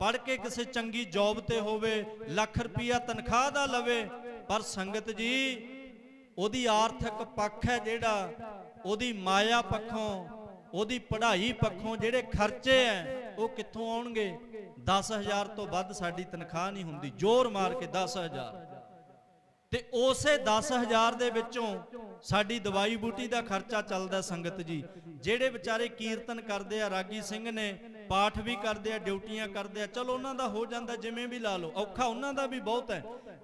ਪੜ੍ਹ ਕੇ ਕਿਸੇ ਚੰਗੀ ਜੌਬ ਤੇ ਹੋਵੇ, ਲੱਖ ਰੁਪਈਆ ਤਨਖਾਹ ਦਾ ਲਵੇ, ਪਰ ਸੰਗਤ ਜੀ, ਉਹਦੀ ਆਰਥਿਕ ਪੱਖ ਹੈ ਜਿਹੜਾ, ਉਹਦੀ ਮਾਇਆ ਪੱਖੋਂ, ਉਹਦੀ ਪੜ੍ਹਾਈ ਪੱਖੋਂ ਜਿਹੜੇ ਖਰਚੇ ਐ, ਉਹ ਕਿੱਥੋਂ ਆਉਣਗੇ? 10000 ਤੋਂ ਵੱਧ ਸਾਡੀ ਤਨਖਾਹ ਨਹੀਂ ਹੁੰਦੀ, ਜ਼ੋਰ ਮਾਰ ਕੇ 10000 ਤੇ ਉਸੇ 10000 ਦੇ ਵਿੱਚੋਂ ਸਾਡੀ ਦਵਾਈ ਬੂਟੀ ਦਾ ਖਰਚਾ ਚੱਲਦਾ ਸੰਗਤ ਜੀ। ਜਿਹੜੇ ਵਿਚਾਰੇ ਕੀਰਤਨ ਕਰਦੇ ਆ, ਰਾਗੀ ਸਿੰਘ ਨੇ, ਪਾਠ ਵੀ ਕਰਦੇ ਆ, ਡਿਊਟੀਆਂ ਕਰਦੇ ਆ, ਚਲੋ ਉਹਨਾਂ ਦਾ ਹੋ ਜਾਂਦਾ, ਜਿਵੇਂ ਵੀ ਲਾ ਲਓ, ਔਖਾ ਉਹਨਾਂ ਦਾ ਵੀ ਬਹੁਤ ਹੈ।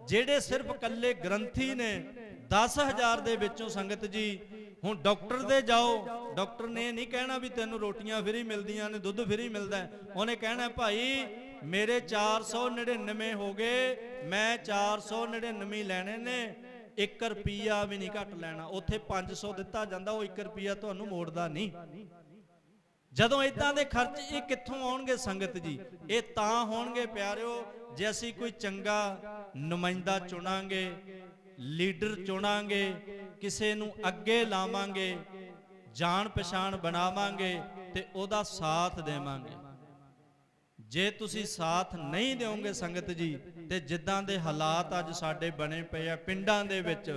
ਜਿਹੜੇ ਸਿਰਫ ਇਕੱਲੇ ਗ੍ਰੰਥੀ ਨੇ 10000 ਦੇ ਵਿੱਚੋਂ ਸੰਗਤ ਜੀ, ਹੁਣ ਡਾਕਟਰ ਦੇ ਜਾਓ, ਡਾਕਟਰ ਨੇ ਇਹ ਨਹੀਂ ਕਹਿਣਾ ਵੀ ਤੈਨੂੰ ਰੋਟੀਆਂ ਫਰੀ ਮਿਲਦੀਆਂ ਨੇ, ਦੁੱਧ ਫ੍ਰੀ ਮਿਲਦਾ ਉਹਨੇ ਕਹਿਣਾ, ਭਾਈ ਮੇਰੇ 499 ਹੋ ਗਏ, ਮੈਂ 499 ਲੈਣੇ ਨੇ। 1 ਰੁਪਿਆ ਵੀ ਨਹੀਂ ਘੱਟ ਲੈਣਾ। ਉੱਥੇ 500 ਦਿੱਤਾ ਜਾਂਦਾ, ਉਹ 1 ਰੁਪਿਆ ਤੁਹਾਨੂੰ ਮੋੜਦਾ ਨਹੀਂ। ਜਦੋਂ ਇਦਾਂ ਦੇ ਖਰਚ ਇਹ ਕਿੱਥੋਂ ਆਉਣਗੇ ਸੰਗਤ ਜੀ? ਇਹ ਤਾਂ ਹੋਣਗੇ ਪਿਆਰਿਓ, ਜੇ ਅਸੀਂ ਕੋਈ ਚੰਗਾ ਨੁਮਾਇੰਦਾ ਚੁਣਾਂਗੇ, ਲੀਡਰ ਚੁਣਾਂਗੇ, ਕਿਸੇ ਨੂੰ ਅੱਗੇ ਲਾਵਾਂਗੇ ਜਾਣ ਪਛਾਣ ਬਣਾਵਾਂਗੇ ਤੇ ਉਹਦਾ ਸਾਥ ਦੇਵਾਂਗੇ। ਜੇ ਤੁਸੀਂ ਸਾਥ ਨਹੀਂ ਦਿਓਗੇ ਸੰਗਤ ਜੀ, ਤੇ ਜਿੱਦਾਂ ਦੇ ਹਾਲਾਤ ਅੱਜ ਸਾਡੇ ਬਣੇ ਪਏ ਆ ਪਿੰਡਾਂ ਦੇ ਵਿੱਚ,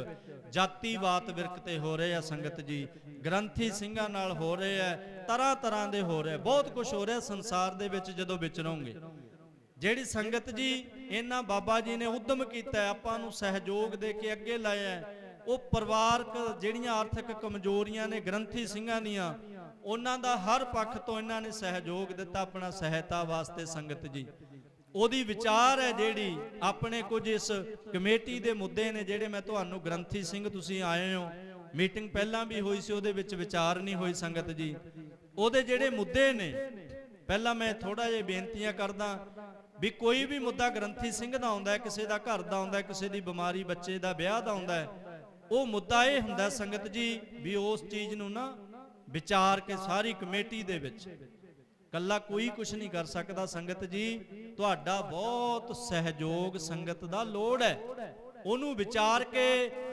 ਜਾਤੀਵਾਤ ਵਿਰਕਤੇ ਹੋ ਰਹੇ ਆ ਸੰਗਤ ਜੀ, ਗ੍ਰੰਥੀ ਸਿੰਘਾਂ ਨਾਲ ਹੋ ਰਹੇ ਆ ਤਰ੍ਹਾਂ ਤਰ੍ਹਾਂ ਦੇ ਹੋ ਰਹੇ ਬਹੁਤ ਕੁਝ ਹੋ ਰਿਹਾ ਸੰਸਾਰ ਦੇ ਵਿੱਚ ਜਦੋਂ ਵਿਚਰੋਗੇ ਜਿਹੜੀ ਸੰਗਤ ਜੀ, ਇਹਨਾਂ ਬਾਬਾ ਜੀ ਨੇ ਉਦਮ ਕੀਤਾ ਆਪਾਂ ਨੂੰ ਸਹਿਯੋਗ ਦੇ ਕੇ ਅੱਗੇ ਲਾਇਆ ਉਹ ਪਰਿਵਾਰਕ ਜਿਹੜੀਆਂ ਆਰਥਿਕ ਕਮਜ਼ੋਰੀਆਂ ਨੇ ਗ੍ਰੰਥੀ ਸਿੰਘਾਂ ਦੀਆਂ ਉਹਨਾਂ ਦਾ ਹਰ ਪੱਖ ਤੋਂ ਇਹਨਾਂ ਨੇ ਸਹਿਯੋਗ ਦਿੱਤਾ ਆਪਣਾ ਸਹਾਇਤਾ ਵਾਸਤੇ ਸੰਗਤ ਜੀ। ਉਹਦੀ ਵਿਚਾਰ ਹੈ ਜਿਹੜੀ ਆਪਣੇ ਕੁਝ ਇਸ ਕਮੇਟੀ ਦੇ ਮੁੱਦੇ ਨੇ ਜਿਹੜੇ ਮੈਂ ਤੁਹਾਨੂੰ ਗ੍ਰੰਥੀ ਸਿੰਘ ਤੁਸੀਂ ਆਏ ਹੋ। ਮੀਟਿੰਗ ਪਹਿਲਾਂ ਵੀ ਹੋਈ ਸੀ, ਉਹਦੇ ਵਿੱਚ ਵਿਚਾਰ ਨਹੀਂ ਹੋਈ ਸੰਗਤ ਜੀ। ਉਹਦੇ ਜਿਹੜੇ ਮੁੱਦੇ ਨੇ, ਪਹਿਲਾਂ ਮੈਂ ਥੋੜਾ ਜਿਹਾ ਬੇਨਤੀਆਂ ਕਰਦਾ ਵੀ ਕੋਈ ਵੀ ਮੁੱਦਾ ਗ੍ਰੰਥੀ ਸਿੰਘ ਦਾ ਆਉਂਦਾ ਕਿਸੇ ਦਾ ਘਰ ਦਾ ਆਉਂਦਾ ਕਿਸੇ ਦੀ ਬਿਮਾਰੀ ਬੱਚੇ ਦਾ, ਵਿਆਹ ਦਾ ਆਉਂਦਾ ਉਹ ਮੁੱਦਾ ਇਹ ਹੁੰਦਾ ਸੰਗਤ ਜੀ ਵੀ ਉਸ ਚੀਜ਼ ਨੂੰ ਨਾ ਵਿਚਾਰ ਕੇ ਸਾਰੀ ਕਮੇਟੀ ਦੇ ਵਿੱਚ। ਕੱਲਾ ਕੋਈ ਕੁਝ ਨਹੀਂ ਕਰ ਸਕਦਾ ਸੰਗਤ ਜੀ। ਤੁਹਾਡਾ ਬਹੁਤ ਸਹਿਯੋਗ ਸੰਗਤ ਦਾ ਲੋੜ ਹੈ। ਉਹਨੂੰ ਵਿਚਾਰ ਕੇ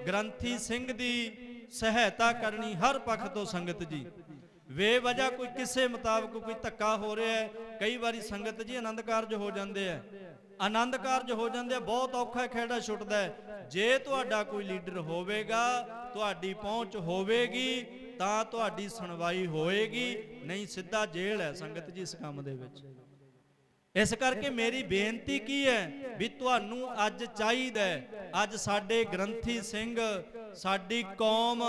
ਗ੍ਰੰਥੀ ਸਿੰਘ ਦੀ ਸਹਾਇਤਾ ਕਰਨੀ ਹਰ ਪੱਖ ਤੋਂ ਸੰਗਤ ਜੀ। ਵੇ ਵਜ੍ਹਾ ਕੋਈ ਕਿਸੇ ਮੁਤਾਬਕ ਕੋਈ ਧੱਕਾ ਹੋ ਰਿਹਾ ਹੈ। ਕਈ ਵਾਰੀ ਸੰਗਤ ਜੀ ਆਨੰਦ ਕਾਰਜ ਹੋ ਜਾਂਦੇ ਆ। ਆਨੰਦ ਕਾਰਜ ਹੋ ਜਾਂਦੇ ਆ, ਬਹੁਤ ਔਖਾ ਖੇੜਾ ਛੁੱਟਦਾ ਹੈ। ਜੇ ਤੁਹਾਡਾ ਕੋਈ ਲੀਡਰ ਹੋਵੇਗਾ, ਤੁਹਾਡੀ ਪਹੁੰਚ ਹੋਵੇਗੀ ਤਾਂ ਤੁਹਾਡੀ ਸੁਣਵਾਈ ਹੋਏਗੀ, ਨਹੀਂ ਸਿੱਧਾ ਜੇਲ੍ਹ ਹੈ ਸੰਗਤ ਜੀ ਇਸ ਕੰਮ ਦੇ ਵਿੱਚ। ਇਸ ਕਰਕੇ ਮੇਰੀ ਬੇਨਤੀ ਕੀ ਹੈ ਵੀ ਤੁਹਾਨੂੰ ਅੱਜ ਚਾਹੀਦਾ ਅੱਜ ਸਾਡੇ ਗ੍ਰੰਥੀ ਸਿੰਘ, ਸਾਡੀ ਕੌਮ,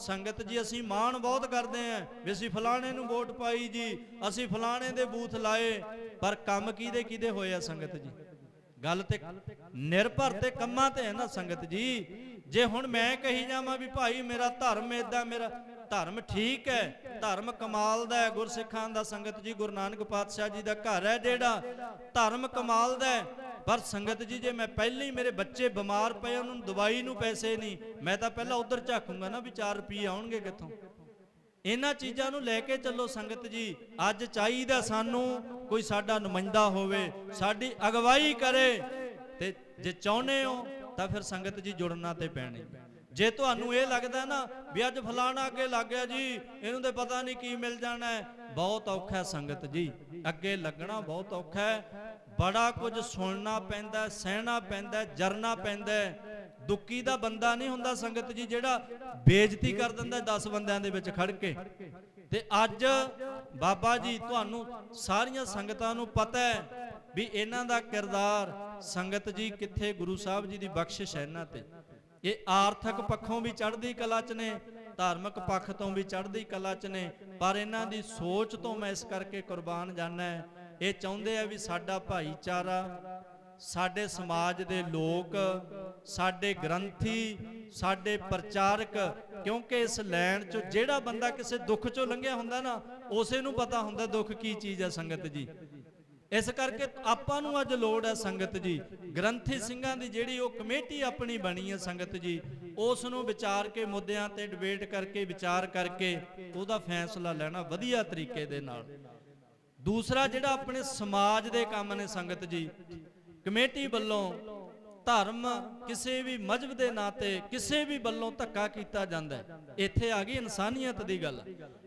ਸੰਗਤ ਜੀ ਅਸੀਂ ਮਾਣ ਬਹੁਤ ਕਰਦੇ ਆਂ ਵੀ ਅਸੀਂ ਫਲਾਣੇ ਨੂੰ ਵੋਟ ਪਾਈ ਜੀ, ਅਸੀਂ ਫਲਾਣੇ ਦੇ ਬੂਥ ਲਾਏ, ਪਰ ਕੰਮ ਕਿਹਦੇ ਕਿਹਦੇ ਹੋਏ ਆ ਸੰਗਤ ਜੀ? ਗੱਲ ਤੇ ਨਿਰਭਰ ਤੇ ਕੰਮਾਂ ਤੇ ਹੈ ਨਾ ਸੰਗਤ ਜੀ। ਜੇ ਹੁਣ ਮੈਂ ਕਹੀ ਜਾਵਾਂ ਵੀ ਭਾਈ ਮੇਰਾ ਧਰਮ ਏਦਾਂ, ਮੇਰਾ ਧਰਮ ਠੀਕ ਹੈ, ਧਰਮ ਕਮਾਲ ਦਾ ਹੈ, ਗੁਰਸਿੱਖਾਂ ਦਾ, ਸੰਗਤ ਜੀ, ਗੁਰੂ ਨਾਨਕ ਪਾਤਸ਼ਾਹ ਜੀ ਦਾ ਘਰ ਹੈ ਜਿਹੜਾ। ਧਰਮ ਕਮਾਲ ਦਾ ਹੈ, ਪਰ ਸੰਗਤ ਜੀ, ਜੇ ਮੈਂ ਪਹਿਲਾਂ ਹੀ ਮੇਰੇ ਬੱਚੇ ਬਿਮਾਰ ਪਏ ਉਹਨਾਂ ਨੂੰ ਦਵਾਈ ਨੂੰ ਪੈਸੇ ਨਹੀਂ, ਮੈਂ ਤਾਂ ਪਹਿਲਾਂ ਉਧਰ ਝਾਕੂੰਗਾ ਨਾ ਵੀ 4 ਰੁਪਏ ਆਉਣਗੇ ਕਿੱਥੋਂ। ਇਹਨਾਂ ਚੀਜ਼ਾਂ ਨੂੰ ਲੈ ਕੇ ਚੱਲੋ ਸੰਗਤ ਜੀ, ਅੱਜ ਚਾਹੀਦਾ ਸਾਨੂੰ ਕੋਈ ਸਾਡਾ ਨੁਮਾਇੰਦਾ ਹੋਵੇ, ਸਾਡੀ ਅਗਵਾਈ ਕਰੇ, ਤੇ ਜੇ ਚਾਹੁੰਦੇ ਹੋ, ਤਾਂ ਫਿਰ ਸੰਗਤ ਜੀ ਜੁੜਨਾ ਤੇ ਪੈਣੀ। ਜੇ ਤੁਹਾਨੂੰ ਇਹ ਲੱਗਦਾ ਨਾ ਵੀ ਅੱਜ ਫਲਾਣਾ ਅੱਗੇ ਲੱਗ ਗਿਆ ਜੀ, ਇਹਨੂੰ ਤੇ ਪਤਾ ਨਹੀਂ ਕੀ ਮਿਲ ਜਾਣਾ ਹੈ। ਬਹੁਤ ਔਖਾ ਸੰਗਤ ਜੀ। ਅੱਗੇ ਲੱਗਣਾ ਬਹੁਤ ਔਖਾ ਹੈ। ਬੜਾ ਕੁਝ ਸੁਣਨਾ ਪੈਂਦਾ ਸਹਿਣਾ ਪੈਂਦਾ ਜਰਨਾ ਪੈਂਦਾ ਹੈ। ਦੁੱਕੀ ਦਾ ਬੰਦਾ ਨਹੀਂ ਹੁੰਦਾ ਸੰਗਤ ਜੀ ਜਿਹੜਾ ਬੇਇੱਜ਼ਤੀ ਕਰ ਦਿੰਦਾ 10 ਬੰਦਿਆਂ ਦੇ ਵਿੱਚ ਖੜ ਕੇ। ਤੇ ਅੱਜ ਬਾਬਾ ਜੀ ਤੁਹਾਨੂੰ ਸਾਰੀਆਂ ਸੰਗਤਾਂ ਨੂੰ ਪਤਾ ਹੈ ਵੀ ਇਹਨਾਂ ਦਾ ਕਿਰਦਾਰ ਸੰਗਤ ਜੀ ਕਿੱਥੇ ਗੁਰੂ ਸਾਹਿਬ ਜੀ ਦੀ ਬਖਸ਼ਿਸ਼ ਹੈ ਇਹਨਾਂ ਤੇ। ਇਹ ਆਰਥਿਕ ਪੱਖੋਂ ਵੀ ਚੜ੍ਹਦੀ ਕਲਾ 'ਚ ਨੇ, ਧਾਰਮਿਕ ਪੱਖ ਤੋਂ ਵੀ ਚੜ੍ਹਦੀ ਕਲਾ 'ਚ ਨੇ, ਪਰ ਇਹਨਾਂ ਦੀ ਸੋਚ ਤੋਂ ਮੈਂ ਇਸ ਕਰਕੇ ਕੁਰਬਾਨ ਜਾਣਾ ਹੈ। ਇਹ ਚਾਹੁੰਦੇ ਆ ਵੀ ਸਾਡਾ ਭਾਈਚਾਰਾ, ਸਾਡੇ ਸਮਾਜ ਦੇ ਲੋਕ, ਸਾਡੇ ਗ੍ਰੰਥੀ, ਸਾਡੇ ਪ੍ਰਚਾਰਕ, ਕਿਉਂਕਿ ਇਸ ਲੈਣ ਚੋਂ ਜਿਹੜਾ ਬੰਦਾ ਕਿਸੇ ਦੁੱਖ ਚੋਂ ਲੰਘਿਆ ਹੁੰਦਾ ਨਾ, ਉਸੇ ਨੂੰ ਪਤਾ ਹੁੰਦਾ ਦੁੱਖ ਕੀ ਚੀਜ਼ ਹੈ ਸੰਗਤ ਜੀ। ਇਸ ਕਰਕੇ ਆਪਾਂ ਨੂੰ ਅੱਜ ਲੋੜ ਹੈ ਸੰਗਤ ਜੀ। ਗ੍ਰੰਥੀ ਸਿੰਘਾਂ ਦੀ ਜਿਹੜੀ ਉਹ ਕਮੇਟੀ ਆਪਣੀ ਬਣੀ ਹੈ ਸੰਗਤ ਜੀ, ਉਸ ਨੂੰ ਵਿਚਾਰ ਕੇ ਮੁੱਦਿਆਂ ਤੇ ਡਿਬੇਟ ਕਰਕੇ, ਵਿਚਾਰ ਕਰਕੇ ਉਹਦਾ ਫੈਸਲਾ ਲੈਣਾ ਵਧੀਆ ਤਰੀਕੇ ਦੇ ਨਾਲ। ਦੂਸਰਾ ਜਿਹੜਾ ਆਪਣੇ ਸਮਾਜ ਦੇ ਕੰਮ ਨੇ ਸੰਗਤ ਜੀ, ਕਮੇਟੀ ਵੱਲੋਂ ਧਰਮ ਕਿਸੇ ਵੀ ਮਜਹਬ ਦੇ ਨਾਂ ਤੇ ਕਿਸੇ ਵੀ ਵੱਲੋਂ ਧੱਕਾ ਕੀਤਾ ਜਾਂਦਾ ਇੱਥੇ ਆ ਗਈ ਇਨਸਾਨੀਅਤ ਦੀ ਗੱਲ।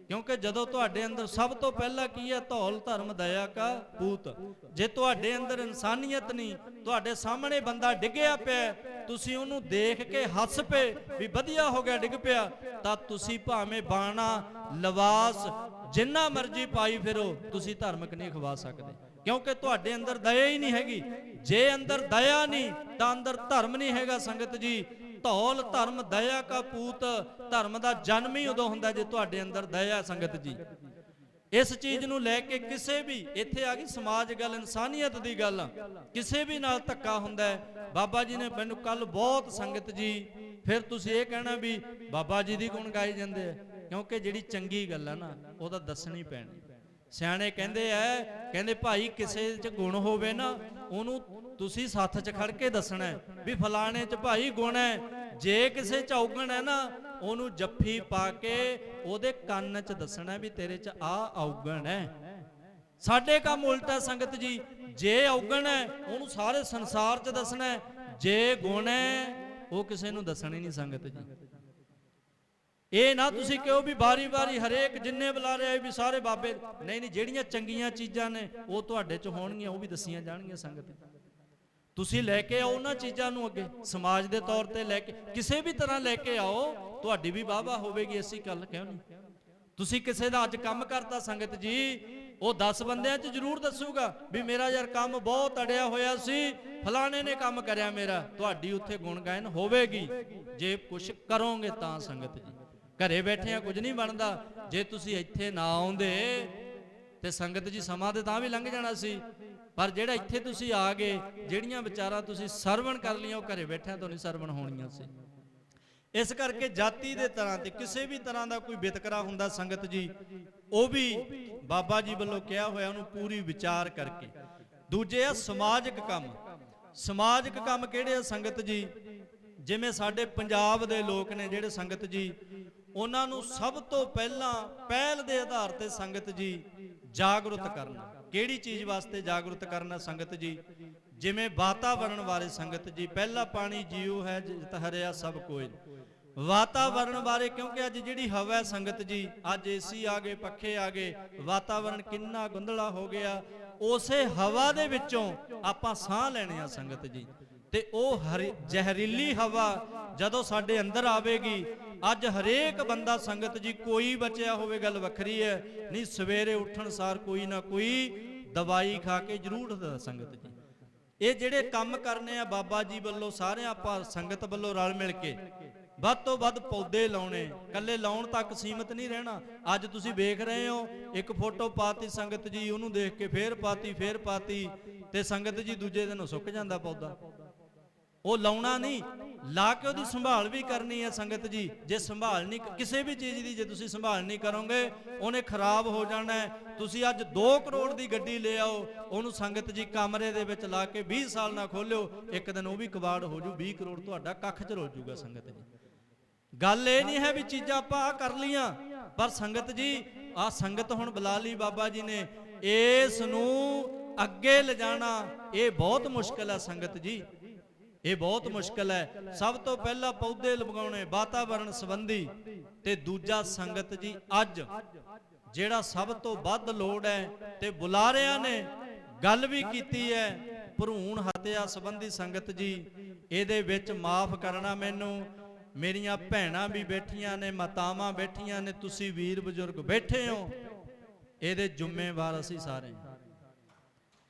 ਕਿਉਂਕਿ ਜਦੋਂ ਤੁਹਾਡੇ ਅੰਦਰ ਸਭ ਤੋਂ ਪਹਿਲਾਂ ਕੀ ਹੈ? ਧੌਲ, ਧਰਮ, ਦਇਆ ਕਾ ਪੂਤ। ਜੇ ਤੁਹਾਡੇ ਅੰਦਰ ਇਨਸਾਨੀਅਤ ਨਹੀਂ, ਤੁਹਾਡੇ ਸਾਹਮਣੇ ਬੰਦਾ ਡਿੱਗਿਆ ਪਿਆ ਤੁਸੀਂ ਉਹਨੂੰ ਦੇਖ ਕੇ ਹੱਸ ਪਏ ਵੀ ਵਧੀਆ ਹੋ ਗਿਆ ਡਿੱਗ ਪਿਆ, ਤਾਂ ਤੁਸੀਂ ਭਾਵੇਂ ਬਾਣਾ, ਲਵਾਸ, ਜਿੰਨਾ ਮਰਜ਼ੀ ਪਾਈ ਫਿਰੋ, ਤੁਸੀਂ ਧਾਰਮਿਕ ਨਹੀਂ ਖਵਾ ਸਕਦੇ। ਕਿਉਂਕਿ ਤੁਹਾਡੇ ਅੰਦਰ ਦਇਆ ਹੀ ਨਹੀਂ ਹੈਗੀ। ਜੇ ਅੰਦਰ ਦਇਆ ਨਹੀਂ, ਤਾਂ ਅੰਦਰ ਧਰਮ ਨਹੀਂ ਹੈਗਾ ਸੰਗਤ ਜੀ। ਧੌਲ ਧਰਮ ਦਇਆ ਕਾ ਪੂਤ, ਧਰਮ ਦਾ ਜਨਮ ਹੀ ਉਦੋਂ ਹੁੰਦਾ ਜੇ ਤੁਹਾਡੇ ਅੰਦਰ ਦਇਆ ਸੰਗਤ ਜੀ। ਇਸ ਚੀਜ਼ ਨੂੰ ਲੈ ਕੇ ਕਿਸੇ ਵੀ, ਇੱਥੇ ਆ ਗਈ ਸਮਾਜ ਗੱਲ, ਇਨਸਾਨੀਅਤ ਦੀ ਗੱਲ। ਕਿਸੇ ਵੀ ਨਾਲ ਧੱਕਾ ਹੁੰਦਾ ਬਾਬਾ ਜੀ ਨੇ ਮੈਨੂੰ ਕੱਲ ਬਹੁਤ ਸੰਗਤ ਜੀ, ਫਿਰ ਤੁਸੀਂ ਇਹ ਕਹਿਣਾ ਵੀ ਬਾਬਾ ਜੀ ਦੀ ਗੁਣ ਗਾਏ ਜਾਂਦੇ ਆ। ਕਿਉਂਕਿ ਜਿਹੜੀ ਚੰਗੀ ਗੱਲ ਆ ਨਾ, ਉਹਦਾ ਦੱਸਣੀ ਪੈਣੀ। ਸਿਆਣੇ ਕਹਿੰਦੇ ਐ ਕਹਿੰਦੇ ਭਾਈ ਕਿਸੇ 'ਚ ਗੁਣ ਹੋਵੇ ਨਾ, ਉਹਨੂੰ ਤੁਸੀਂ ਸੱਥ 'ਚ ਖੜ ਕੇ ਦੱਸਣਾ ਵੀ ਫਲਾਣੇ 'ਚ ਭਾਈ ਗੁਣ ਹੈ। ਜੇ ਕਿਸੇ 'ਚ ਔਗਣ ਹੈ ਨਾ, ਉਹਨੂੰ ਜੱਫੀ ਪਾ ਕੇ ਉਹਦੇ ਕੰਨ 'ਚ ਦੱਸਣਾ ਵੀ ਤੇਰੇ 'ਚ ਆ ਔਗਣ ਹੈ। ਸਾਡੇ ਕੰਮ ਉਲਟਾ ਸੰਗਤ ਜੀ, ਜੇ ਔਗਣ ਹੈ, ਉਹਨੂੰ ਸਾਰੇ ਸੰਸਾਰ 'ਚ ਦੱਸਣਾ ਜੇ ਗੁਣ ਹੈ, ਉਹ ਕਿਸੇ ਨੂੰ ਦੱਸਣੀ ਨਹੀਂ ਸੰਗਤ ਜੀ। ਇਹ ਨਾ ਤੁਸੀਂ ਕਿਉਂ ਵੀ ਬਾਰੀ-ਬਾਰੀ ਹਰੇਕ ਜਿੰਨੇ ਬੁਲਾ ਰਹੇ ਵੀ ਸਾਰੇ ਬਾਬੇ, ਨਹੀਂ ਨਹੀਂ, ਜਿਹੜੀਆਂ ਚੰਗੀਆਂ ਚੀਜ਼ਾਂ ਨੇ, ਉਹ ਤੁਹਾਡੇ 'ਚ ਹੋਣਗੀਆਂ, ਉਹ ਵੀ ਦੱਸੀਆਂ ਜਾਣਗੀਆਂ ਸੰਗਤ ਤੁਸੀਂ ਲੈ ਕੇ ਆਓ ਉਹਨਾਂ ਚੀਜ਼ਾਂ ਨੂੰ ਅੱਗੇ, ਸਮਾਜ ਦੇ ਤੌਰ ਤੇ ਲੈ ਕੇ, ਕਿਸੇ ਵੀ ਤਰ੍ਹਾਂ ਲੈ ਕੇ ਆਓ, ਤੁਹਾਡੀ ਵੀ ਵਾਹਵਾ ਹੋਵੇਗੀ ਅਸੀਂ ਗੱਲ ਕਿਉਂ ਤੁਸੀਂ ਕਿਸੇ ਦਾ ਅੱਜ ਕੰਮ ਕਰਤਾ ਸੰਗਤ ਜੀ, ਉਹ 10 ਬੰਦਿਆਂ 'ਚ ਜ਼ਰੂਰ ਦੱਸੂਗਾ ਵੀ ਮੇਰਾ ਯਾਰ ਕੰਮ ਬਹੁਤ ਅੜਿਆ ਹੋਇਆ ਸੀ, ਫਲਾਣੇ ਨੇ ਕੰਮ ਕਰਿਆ ਮੇਰਾ, ਤੁਹਾਡੀ ਉੱਥੇ ਗੁਣ ਗਾਇਨ ਹੋਵੇਗੀ। ਜੇ ਕੁਝ ਕਰੋਗੇ ਤਾਂ ਸੰਗਤ ਜੀ। ਘਰੇ ਬੈਠਿਆਂ ਕੁਝ ਨਹੀਂ ਬਣਦਾ। ਜੇ ਤੁਸੀਂ ਇੱਥੇ ਨਾ ਆਉਂਦੇ ਤੇ ਸੰਗਤ ਜੀ ਸਮਾਂ ਤੇ ਤਾਂ ਵੀ ਲੰਘ ਜਾਣਾ ਸੀ। ਪਰ ਜਿਹੜਾ ਇੱਥੇ ਤੁਸੀਂ ਆ ਗਏ, ਜਿਹੜੀਆਂ ਵਿਚਾਰਾਂ ਤੁਸੀਂ ਸਰਵਣ ਕਰ ਲਈਆਂ, ਉਹ ਘਰੇ ਬੈਠਿਆਂ ਤੋਂ ਨਹੀਂ ਸਰਵਣ ਹੋਣੀਆਂ ਸੀ। ਇਸ ਕਰਕੇ ਜਾਤੀ ਦੇ ਤਰ੍ਹਾਂ ਤੇ ਕਿਸੇ ਵੀ ਤਰ੍ਹਾਂ ਦਾ ਕੋਈ ਵਿਤਕਰਾ ਹੁੰਦਾ ਸੰਗਤ ਜੀ, ਉਹ ਵੀ ਬਾਬਾ ਜੀ ਵੱਲੋਂ ਕਿਹਾ ਹੋਇਆ ਉਹਨੂੰ ਪੂਰੀ ਵਿਚਾਰ ਕਰਕੇ। ਦੂਜੇ ਆ ਸਮਾਜਿਕ ਕੰਮ। ਸਮਾਜਿਕ ਕੰਮ ਕਿਹੜੇ ਆ ਸੰਗਤ ਜੀ? ਜਿਵੇਂ ਸਾਡੇ ਪੰਜਾਬ ਦੇ ਲੋਕ ਨੇ ਜਿਹੜੇ ਸੰਗਤ ਜੀ ਉਹਨਾਂ ਨੂੰ ਸਭ ਤੋਂ ਪਹਿਲਾਂ ਪਹਿਲ ਦੇ ਆਧਾਰ ਤੇ ਸੰਗਤ ਜੀ ਜਾਗਰੂਕ ਕਰਨਾ। ਕਿਹੜੀ ਚੀਜ਼ ਵਾਸਤੇ ਜਾਗਰੂਕ ਕਰਨਾ ਸੰਗਤ ਜੀ? ਜਿਵੇਂ ਵਾਤਾਵਰਣ ਬਾਰੇ ਸੰਗਤ ਜੀ, ਪਹਿਲਾ ਪਾਣੀ ਜੀਉ ਹੈ, ਜਿਤ ਹਰਿਆ ਸਭ ਕੋਈ ਵਾਤਾਵਰਣ ਬਾਰੇ ਕਿਉਂਕਿ ਅੱਜ ਜਿਹੜੀ ਹਵਾ ਹੈ ਸੰਗਤ ਜੀ, ਅੱਜ ਏਸੀ ਆ ਗਏ, ਪੱਖੇ ਆ ਗਏ ਵਾਤਾਵਰਣ ਕਿੰਨਾ ਗੁੰਦਲਾ ਹੋ ਗਿਆ। ਉਸੇ ਹਵਾ ਦੇ ਵਿੱਚੋਂ ਆਪਾਂ ਸਾਹ ਲੈਣੇ ਆ ਸੰਗਤ ਜੀ। ਤੇ ਉਹ ਹਰੀ- ਜ਼ਹਿਰੀਲੀ ਹਵਾ ਜਦੋਂ ਸਾਡੇ ਅੰਦਰ ਆਵੇਗੀ ਅੱਜ ਹਰੇਕ ਬੰਦਾ ਸੰਗਤ ਜੀ ਕੋਈ ਬਚਿਆ ਹੋਵੇ ਗੱਲ ਵੱਖਰੀ ਹੈ। ਨਹੀਂ, ਸਵੇਰੇ ਉੱਠਣ ਸਾਰ ਕੋਈ ਨਾ ਕੋਈ ਦਵਾਈ ਖਾ ਕੇ ਜ਼ਰੂਰ ਉੱਠਦਾ ਸੰਗਤ ਜੀ। ਇਹ ਜਿਹੜੇ ਕੰਮ ਕਰਨੇ ਆ ਬਾਬਾ ਜੀ ਵੱਲੋਂ ਸਾਰੇ ਆਪਾਂ ਸੰਗਤ ਵੱਲੋਂ ਰਲ ਮਿਲ ਕੇ, ਵੱਧ ਤੋਂ ਵੱਧ ਪੌਦੇ ਲਾਉਣੇ। ਕੱਲੇ ਲਾਉਣ ਤੱਕ ਸੀਮਤ ਨਹੀਂ ਰਹਿਣਾ। ਅੱਜ ਤੁਸੀਂ ਵੇਖ ਰਹੇ ਹੋ, ਇੱਕ ਫੋਟੋ ਪਾਤੀ ਸੰਗਤ ਜੀ, ਉਹਨੂੰ ਦੇਖ ਕੇ ਫੇਰ ਪਾਤੀ ਫੇਰ ਪਾਤੀ ਤੇ ਸੰਗਤ ਜੀ ਦੂਜੇ ਦਿਨ ਉਹ ਸੁੱਕ ਜਾਂਦਾ ਪੌਦਾ। ਉਹ ਲਾਉਣਾ ਨਹੀਂ। ਲਾ ਕੇ ਉਹਦੀ ਸੰਭਾਲ ਵੀ ਕਰਨੀ ਹੈ ਸੰਗਤ ਜੀ। ਜੇ ਸੰਭਾਲ ਨਹੀਂ ਕਿਸੇ ਵੀ ਚੀਜ਼ ਦੀ ਜੇ ਤੁਸੀਂ ਸੰਭਾਲ ਨਹੀਂ ਕਰੋਗੇ, ਉਹਨੇ ਖਰਾਬ ਹੋ ਜਾਣਾ ਤੁਸੀਂ ਅੱਜ 2 ਕਰੋੜ ਦੀ ਗੱਡੀ ਲੈ ਆਓ, ਉਹਨੂੰ ਸੰਗਤ ਜੀ ਕਮਰੇ ਦੇ ਵਿੱਚ ਲਾ ਕੇ 20 ਸਾਲ ਨਾ ਖੋਲਿਓ, ਇੱਕ ਦਿਨ ਉਹ ਵੀ ਕਬਾੜ ਹੋ ਜੂ 20 ਕਰੋੜ ਤੁਹਾਡਾ ਕੱਖ ਚ ਰੁਲ ਜੂਗਾ ਸੰਗਤ ਜੀ। ਗੱਲ ਇਹ ਨਹੀਂ ਹੈ ਵੀ ਚੀਜ਼ਾਂ ਆਪਾਂ ਆ ਕਰ ਲੀਆਂ ਪਰ ਸੰਗਤ ਜੀ ਆ ਸੰਗਤ ਹੁਣ ਬੁਲਾ ਲਈ ਬਾਬਾ ਜੀ ਨੇ ਇਸ ਨੂੰ ਅੱਗੇ ਲਿਜਾਣਾ, ਇਹ ਬਹੁਤ ਮੁਸ਼ਕਲ ਹੈ ਸੰਗਤ ਜੀ। ਇਹ ਬਹੁਤ ਮੁਸ਼ਕਲ ਹੈ। ਸਭ ਤੋਂ ਪਹਿਲਾਂ ਪੌਦੇ ਲਗਾਉਣੇ, ਵਾਤਾਵਰਣ ਸੰਬੰਧੀ। ਤੇ ਦੂਜਾ ਸੰਗਤ ਜੀ, ਅੱਜ। ਜਿਹੜਾ ਸਭ ਤੋਂ ਵੱਧ ਲੋੜ ਹੈ ਤੇ ਬੁਲਾਰਿਆਂ ਨੇ ਗੱਲ ਵੀ ਕੀਤੀ ਹੈ, ਭਰੂਣ ਹੱਤਿਆ ਸੰਬੰਧੀ ਸੰਗਤ ਜੀ, ਇਹਦੇ ਵਿੱਚ ਮਾਫ ਕਰਨਾ ਮੈਨੂੰ। ਮੇਰੀਆਂ ਭੈਣਾਂ ਵੀ ਬੈਠੀਆਂ ਨੇ, ਮਾਤਾਵਾਂ ਬੈਠੀਆਂ ਨੇ, ਤੁਸੀਂ ਵੀਰ ਬਜ਼ੁਰਗ ਬੈਠੇ ਹੋ। ਇਹਦੇ ਜ਼ਿੰਮੇਵਾਰ ਅਸੀਂ ਸਾਰੇ। ਹਾਂ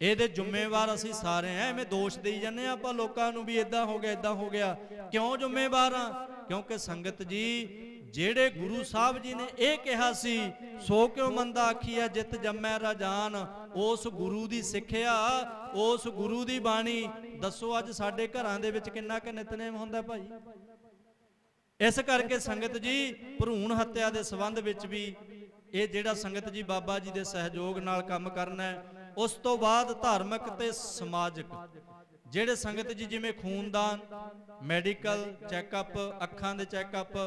ਇਹਦੇ ਜ਼ਿੰਮੇਵਾਰ ਅਸੀਂ ਸਾਰੇ ਆ ਐਵੇਂ ਦੋਸ਼ ਦੇਈ ਜਾਂਦੇ ਆ ਆਪਾਂ ਲੋਕਾਂ ਨੂੰ ਵੀ ਇਦਾਂ ਹੋ ਗਿਆ ਇਦਾਂ ਹੋ ਗਿਆ। ਕਿਉਂ ਜ਼ਿੰਮੇਵਾਰ ਆ ਕਿਉਂਕਿ ਸੰਗਤ ਜੀ, ਜਿਹੜੇ ਗੁਰੂ ਸਾਹਿਬ ਜੀ ਨੇ ਇਹ ਕਿਹਾ ਸੀ, ਸੋ ਕਿਉ ਮੰਦਾ ਆਖੀਆ ਜਿਤ ਜੰਮੈ ਰਾਜਾਨ ਉਸ ਗੁਰੂ ਦੀ ਸਿੱਖਿਆ, ਉਸ ਗੁਰੂ ਦੀ ਬਾਣੀ। ਦੱਸੋ ਅੱਜ ਸਾਡੇ ਘਰਾਂ ਦੇ ਵਿੱਚ ਕਿੰਨਾ ਕੁ ਨਿਤਨੇਮ ਹੁੰਦਾ ਭਾਈ? ਇਸ ਕਰਕੇ ਸੰਗਤ ਜੀ, ਭਰੂਣ ਹੱਤਿਆ ਦੇ ਸੰਬੰਧ ਵਿੱਚ ਵੀ ਇਹ ਜਿਹੜਾ ਸੰਗਤ ਜੀ ਬਾਬਾ ਜੀ ਦੇ ਸਹਿਯੋਗ ਨਾਲ ਕੰਮ ਕਰਨਾ ਹੈ ਉਸ ਤੋਂ ਬਾਅਦ ਧਾਰਮਿਕ ਤੇ ਸਮਾਜਿਕ, ਜਿਹੜੇ ਸੰਗਤ ਜੀ ਜਿਵੇਂ ਖੂਨਦਾਨ, ਮੈਡੀਕਲ ਚੈੱਕਅਪ, ਅੱਖਾਂ ਦੇ ਚੈੱਕਅਪ,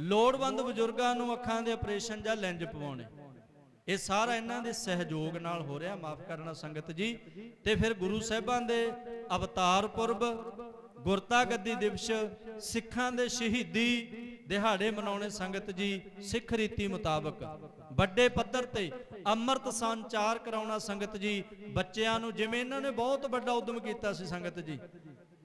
ਲੋੜਵੰਦ ਬਜ਼ੁਰਗਾਂ ਨੂੰ ਅੱਖਾਂ ਦੇ ਆਪਰੇਸ਼ਨ ਜਾਂ ਲੈਂਜ ਪਵਾਉਣੇ। ਇਹ ਸਾਰਾ ਇਹਨਾਂ ਦੇ ਸਹਿਯੋਗ ਨਾਲ ਹੋ ਰਿਹਾ, ਮਾਫ ਕਰਨਾ ਸੰਗਤ ਜੀ। ਤੇ ਫਿਰ ਗੁਰੂ ਸਾਹਿਬਾਂ ਦੇ ਅਵਤਾਰ ਪੁਰਬ, ਗੁਰਤਾ ਗੱਦੀ ਦਿਵਸ, ਸਿੱਖਾਂ ਦੇ ਸ਼ਹੀਦੀ ਦਿਹਾੜੇ ਮਨਾਉਣੇ ਸੰਗਤ ਜੀ ਸਿੱਖ ਰੀਤੀ ਮੁਤਾਬਕ। ਵੱਡੇ ਪੱਧਰ ਤੇ ਅੰਮ੍ਰਿਤ ਸੰਚਾਰ ਕਰਾਉਣਾ ਸੰਗਤ ਜੀ, ਬੱਚਿਆਂ ਨੂੰ ਜਿਵੇਂ ਇਹਨਾਂ ਨੇ ਬਹੁਤ ਵੱਡਾ ਉਦਮ ਕੀਤਾ ਸੀ ਸੰਗਤ ਜੀ।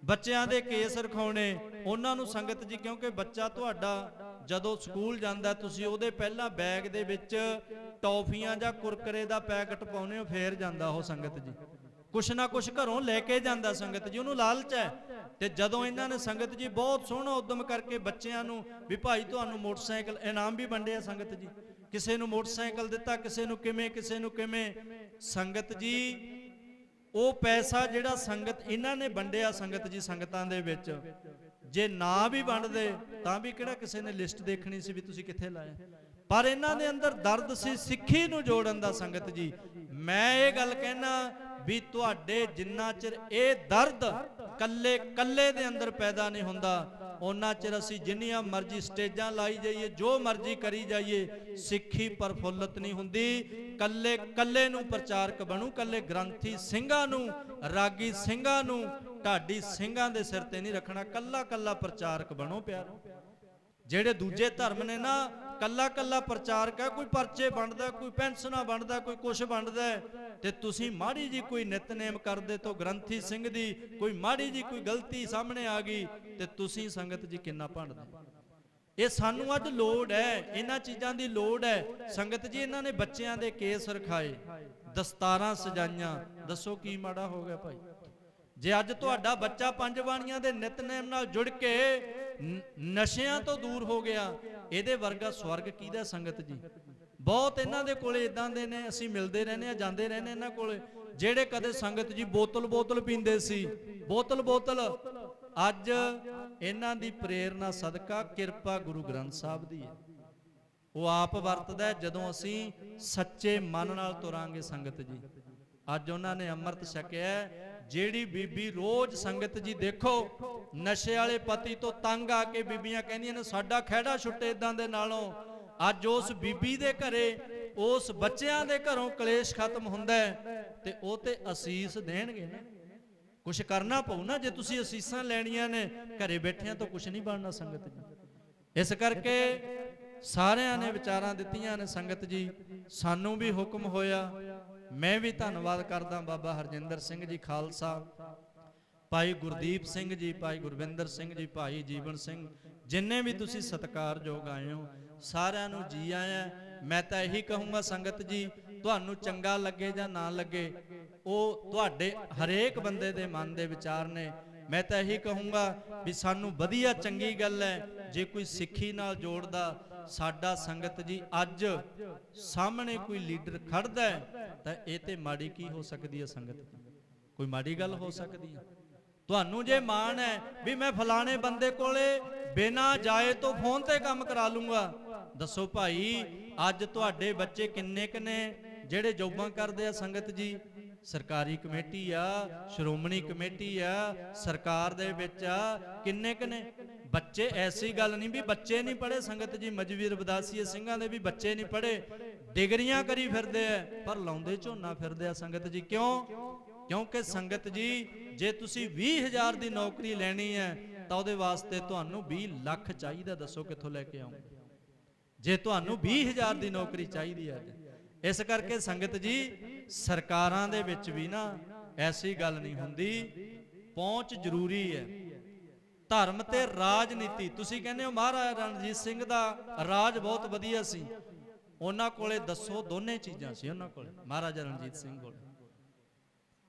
ਬੱਚਿਆਂ ਦੇ ਕੇਸ ਰਖਾਉਣੇ, ਉਹਨਾਂ ਨੂੰ ਸੰਗਤ ਜੀ, ਕਿਉਂਕਿ ਬੱਚਾ ਤੁਹਾਡਾ ਜਦੋਂ ਸਕੂਲ ਜਾਂਦਾ, ਤੁਸੀਂ ਉਹਦੇ ਪਹਿਲਾਂ ਬੈਗ ਦੇ ਵਿੱਚ ਟੌਫੀਆਂ ਜਾਂ ਕੁਰਕਰੇ ਦਾ ਪੈਕਟ ਪਾਉਨੇ ਹੋ, ਫੇਰ ਜਾਂਦਾ ਉਹ ਸੰਗਤ ਜੀ। ਕੁਛ ਨਾ ਕੁਛ ਘਰੋਂ ਲੈ ਕੇ ਜਾਂਦਾ ਸੰਗਤ ਜੀ, ਉਹਨੂੰ ਲਾਲਚ ਹੈ। ਤੇ ਜਦੋਂ ਇਹਨਾਂ ਨੇ ਸੰਗਤ ਜੀ ਬਹੁਤ ਸੋਹਣਾ ਉਦਮ ਕਰਕੇ ਬੱਚਿਆਂ ਨੂੰ ਵੀ ਭਾਈ ਤੁਹਾਨੂੰ ਮੋਟਰਸਾਈਕਲ, ਇਨਾਮ ਵੀ ਵੰਡਿਆ ਸੰਗਤ ਜੀ। ਕਿਸੇ ਨੂੰ ਮੋਟਰਸਾਈਕਲ ਦਿੱਤਾ, ਕਿਸੇ ਨੂੰ ਕਿਵੇਂ, ਕਿਸੇ ਨੂੰ ਕਿਵੇਂ। ਸੰਗਤ ਜੀ, ਉਹ ਪੈਸਾ ਜਿਹੜਾ ਸੰਗਤ, ਇਹਨਾਂ ਨੇ ਵੰਡਿਆ ਸੰਗਤ ਜੀ ਸੰਗਤਾਂ ਦੇ ਵਿੱਚ। ਜੇ ਨਾ ਵੀ ਵੰਡਦੇ, ਤਾਂ ਵੀ ਕਿਹੜਾ ਕਿਸੇ ਨੇ ਲਿਸਟ ਦੇਖਣੀ ਸੀ ਵੀ ਤੁਸੀਂ ਕਿੱਥੇ ਲਾਇਆ। ਪਰ ਇਹਨਾਂ ਦੇ ਅੰਦਰ ਦਰਦ ਸੀ, ਸਿੱਖੀ ਨੂੰ ਜੋੜਨ ਦਾ ਸੰਗਤ ਜੀ। ਮੈਂ ਇਹ ਗੱਲ ਕਹਿਣਾ ਵੀ ਤੁਹਾਡੇ ਜਿੰਨਾ ਚਿਰ ਇਹ ਦਰਦ ਕੱਲੇ ਕੱਲੇ ਦੇ ਅੰਦਰ ਪੈਦਾ ਨਹੀਂ ਹੁੰਦਾ ਉਹਨਾਂ ਚਿਰ ਅਸੀਂ ਜਿੰਨੀਆਂ ਮਰਜ਼ੀ ਸਟੇਜਾਂ ਲਾਈ ਜਾਈਏ, ਜੋ ਮਰਜ਼ੀ ਕਰੀ ਜਾਈਏ, ਸਿੱਖੀ ਪਰਫੁੱਲਤ ਨਹੀਂ ਹੁੰਦੀ। ਕੱਲੇ ਕੱਲੇ ਨੂੰ ਪ੍ਰਚਾਰਕ ਬਣੂ, ਕੱਲੇ ਗ੍ਰੰਥੀ ਸਿੰਘਾਂ ਨੂੰ, ਰਾਗੀ ਸਿੰਘਾਂ ਨੂੰ, ਢਾਡੀ ਸਿੰਘਾਂ ਦੇ ਸਿਰ ਤੇ ਨਹੀਂ ਰੱਖਣਾ। ਕੱਲਾ ਕੱਲਾ ਪ੍ਰਚਾਰਕ ਬਣੋ ਪਿਆਰੋ। ਜਿਹੜੇ ਦੂਜੇ ਧਰਮ ਨੇ ਨਾ, ਕੱਲਾ ਕੱਲਾ ਪ੍ਰਚਾਰਕ ਹੈ, ਕੋਈ ਪਰਚੇ ਵੰਡਦਾ, ਕੋਈ ਪੈਨਸ਼ਨਾਂ ਵੰਡਦਾ, ਕੋਈ ਕੁਛ ਵੰਡਦਾ ਤੇ ਤੁਸੀਂ ਮਾੜੀ ਜੀ ਕੋਈ ਨਿਤਨੇਮ ਕਰਦੇ ਤੋਂ ਗ੍ਰੰਥੀ ਸਿੰਘ ਦੀ, ਕੋਈ ਮਾੜੀ ਜੀ ਕੋਈ ਗਲਤੀ ਸਾਹਮਣੇ ਆ ਗਈ ਤੇ ਤੁਸੀਂ ਸੰਗਤ ਜੀ ਕਿੰਨਾ ਭੰਡਦੇ ਇਹ ਸਾਨੂੰ ਅੱਜ ਲੋੜ ਹੈ, ਇਹਨਾਂ ਚੀਜ਼ਾਂ ਦੀ ਲੋੜ ਹੈ। ਸੰਗਤ ਜੀ, ਇਹਨਾਂ ਨੇ ਬੱਚਿਆਂ ਦੇ ਕੇਸ ਰਖਾਏ, ਦਸਤਾਰਾਂ ਸਜਾਈਆਂ। ਦੱਸੋ ਕੀ ਮਾੜਾ ਹੋ ਗਿਆ ਭਾਈ? ਜੇ ਅੱਜ ਤੁਹਾਡਾ ਬੱਚਾ ਪੰਜ ਬਾਣੀਆਂ ਦੇ ਨਿਤਨੇਮ ਨਾਲ ਜੁੜ ਕੇ ਨਸ਼ਿਆਂ ਤੋਂ ਦੂਰ ਹੋ ਗਿਆ, ਇਹਦੇ ਵਰਗਾ ਸਵਰਗ ਕਿਹਦਾ ਸੰਗਤ ਜੀ? ਬਹੁਤ ਇਹਨਾਂ ਦੇ ਕੋਲੇ ਇਦਾਂ ਦੇ ਨੇ, ਅਸੀਂ ਮਿਲਦੇ ਰਹਿੰਦੇ ਆ ਜਾਂਦੇ ਰਹਿੰਦੇ ਇਹਨਾਂ ਕੋਲੇ। ਜਿਹੜੇ ਕਦੇ ਸੰਗਤ ਜੀ ਬੋਤਲ ਬੋਤਲ ਪੀਂਦੇ ਸੀ ਬੋਤਲ ਬੋਤਲ ਅੱਜ ਇਹਨਾਂ ਦੀ ਪ੍ਰੇਰਣਾ ਸਦਕਾ ਕਿਰਪਾ ਗੁਰੂ ਗ੍ਰੰਥ ਸਾਹਿਬ ਦੀ ਹੈ। ਉਹ ਆਪ ਵਰਤਦਾ ਜਦੋਂ ਅਸੀਂ ਸੱਚੇ ਮਨ ਨਾਲ ਤੁਰਾਂਗੇ ਸੰਗਤ ਜੀ। ਅੱਜ ਉਹਨਾਂ ਨੇ ਅੰਮ੍ਰਿਤ ਛਕਿਆ ਜਿਹੜੀ ਬੀਬੀ ਰੋਜ਼ ਸੰਗਤ ਜੀ ਦੇਖੋ, ਨਸ਼ੇ ਵਾਲੇ ਪਤੀ ਤੋਂ ਤੰਗ ਆ ਕੇ ਬੀਬੀਆਂ ਕਹਿੰਦੀਆਂ ਨੇ, ਸਾਡਾ ਖਹਿੜਾ ਛੁੱਟੇ ਇਦਾਂ ਦੇ ਨਾਲੋਂ। ਅੱਜ ਉਸ ਬੀਬੀ ਦੇ ਘਰੇ, ਉਸ ਬੱਚਿਆਂ ਦੇ ਘਰੋਂ ਕਲੇਸ਼ ਖਤਮ ਹੁੰਦਾ ਹੈ ਤੇ ਉਹ ਤੇ ਅਸੀਸ ਦੇਣਗੇ ਨਾ। ਕੁਛ ਕਰਨਾ ਪਊ ਨਾ, ਜੇ ਤੁਸੀਂ ਅਸੀਸਾਂ ਲੈਣੀਆਂ ਨੇ, ਘਰੇ ਬੈਠਿਆਂ ਤੋਂ ਕੁਛ ਨਹੀਂ ਬਣਨਾ ਸੰਗਤ ਜੀ। ਇਸ ਕਰਕੇ ਸਾਰਿਆਂ ਨੇ ਵਿਚਾਰਾਂ ਦਿੱਤੀਆਂ ਨੇ ਸੰਗਤ ਜੀ, ਸਾਨੂੰ ਵੀ ਹੁਕਮ ਹੋਇਆ, ਮੈਂ ਵੀ ਧੰਨਵਾਦ ਕਰਦਾ ਬਾਬਾ ਹਰਜਿੰਦਰ ਸਿੰਘ ਜੀ ਖਾਲਸਾ, ਭਾਈ ਗੁਰਦੀਪ ਸਿੰਘ ਜੀ, ਭਾਈ ਗੁਰਵਿੰਦਰ ਸਿੰਘ ਜੀ, ਭਾਈ ਜੀਵਨ ਸਿੰਘ, ਜਿੰਨੇ ਵੀ ਤੁਸੀਂ ਸਤਿਕਾਰਯੋਗ ਆਏ ਹੋ, ਸਾਰਿਆਂ ਨੂੰ ਜੀ ਆਇਆਂ, ਮੈਂ ਤਾਂ ਇਹੀ ਕਹੂੰਗਾ ਸੰਗਤ ਜੀ ਤੁਹਾਨੂੰ ਚੰਗਾ ਲੱਗੇ ਜਾਂ ਨਾ ਲੱਗੇ, ਉਹ ਤੁਹਾਡੇ ਹਰੇਕ ਬੰਦੇ ਦੇ ਮਨ ਦੇ ਵਿਚਾਰ ਨੇ। ਮੈਂ ਤਾਂ ਇਹੀ ਕਹੂੰਗਾ ਵੀ ਸਾਨੂੰ ਵਧੀਆ ਚੰਗੀ ਗੱਲ ਹੈ, ਜੇ ਕੋਈ ਸਿੱਖੀ ਨਾਲ ਜੋੜਦਾ, ਸਾਡਾ ਸੰਗਤ ਜੀ ਅੱਜ ਸਾਹਮਣੇ ਕੋਈ ਲੀਡਰ ਖੜਦਾ ਤਾਂ ਇਹ ਤੇ ਮਾੜੀ ਕੀ ਹੋ ਸਕਦੀ ਹੈ ਸੰਗਤ? ਕੋਈ ਮਾੜੀ ਗੱਲ ਹੋ ਸਕਦੀ ਹੈ? ਤੁਹਾਨੂੰ ਜੇ ਮਾਣ ਹੈ ਵੀ ਮੈਂ ਫਲਾਣੇ ਬੰਦੇ ਕੋਲੇ ਬਿਨਾ ਜਾਏ ਤੋਂ ਫੋਨ ਤੇ ਕੰਮ ਕਰਾ ਲੂੰਗਾ, ਦੱਸੋ ਭਾਈ, ਅੱਜ ਤੁਹਾਡੇ ਬੱਚੇ ਕਿੰਨੇ ਕਿੰਨੇ ਜਿਹੜੇ ਜੋਬਾਂ ਕਰਦੇ ਆ ਸੰਗਤ ਜੀ, ਸਰਕਾਰੀ ਕਮੇਟੀ ਆ, ਸ਼੍ਰੋਮਣੀ ਕਮੇਟੀ ਆ, ਸਰਕਾਰ ਦੇ ਵਿੱਚ ਆ, ਕਿੰਨੇ ਕਿੰਨੇ ਬੱਚੇ ਐਸੀ ਗੱਲ ਨਹੀਂ ਵੀ ਬੱਚੇ ਨਹੀਂ ਪੜੇ ਸੰਗਤ ਜੀ ਮਜਵੀਰ ਬਦਾਸੀਏ ਸਿੰਘਾਂ ਦੇ ਵੀ ਬੱਚੇ ਨਹੀਂ ਪੜੇ ਡਿਗਰੀਆਂ ਕਰੀ ਫਿਰਦੇ ਆ, ਪਰ ਲਾਉਂਦੇ ਝੋਨਾ ਫਿਰਦੇ ਆ ਸੰਗਤ ਜੀ। ਕਿਉਂ? ਕਿਉਂਕਿ ਸੰਗਤ ਜੀ, ਜੇ ਤੁਸੀਂ 20000 ਦੀ ਨੌਕਰੀ ਲੈਣੀ ਹੈ, ਤਾਂ ਉਹਦੇ ਵਾਸਤੇ ਤੁਹਾਨੂੰ 20 ਲੱਖ ਚਾਹੀਦਾ, ਦੱਸੋ ਕਿੱਥੋਂ ਲੈ ਕੇ ਆਉਂਗੇ? ਜੇ ਤੁਹਾਨੂੰ 20000 ਦੀ ਨੌਕਰੀ ਚਾਹੀਦੀ ਹੈ ਇਸ ਕਰਕੇ ਸੰਗਤ ਜੀ, ਸਰਕਾਰਾਂ ਦੇ ਵਿੱਚ ਵੀ ਨਾ ਐਸੀ ਗੱਲ ਨਹੀਂ ਹੁੰਦੀ। ਪਹੁੰਚ ਜ਼ਰੂਰੀ ਹੈ। ਧਰਮ ਤੇ ਰਾਜਨੀਤੀ, ਤੁਸੀਂ ਕਹਿੰਦੇ ਹੋ ਮਹਾਰਾਜਾ ਰਣਜੀਤ ਸਿੰਘ ਦਾ ਰਾਜ ਬਹੁਤ ਵਧੀਆ ਸੀ। ਉਹਨਾਂ ਕੋਲੇ ਦੱਸੋ ਦੋਨੇ ਚੀਜ਼ਾਂ ਸੀ ਉਹਨਾਂ ਕੋਲੇ, ਮਹਾਰਾਜਾ ਰਣਜੀਤ ਸਿੰਘ ਕੋਲੇ।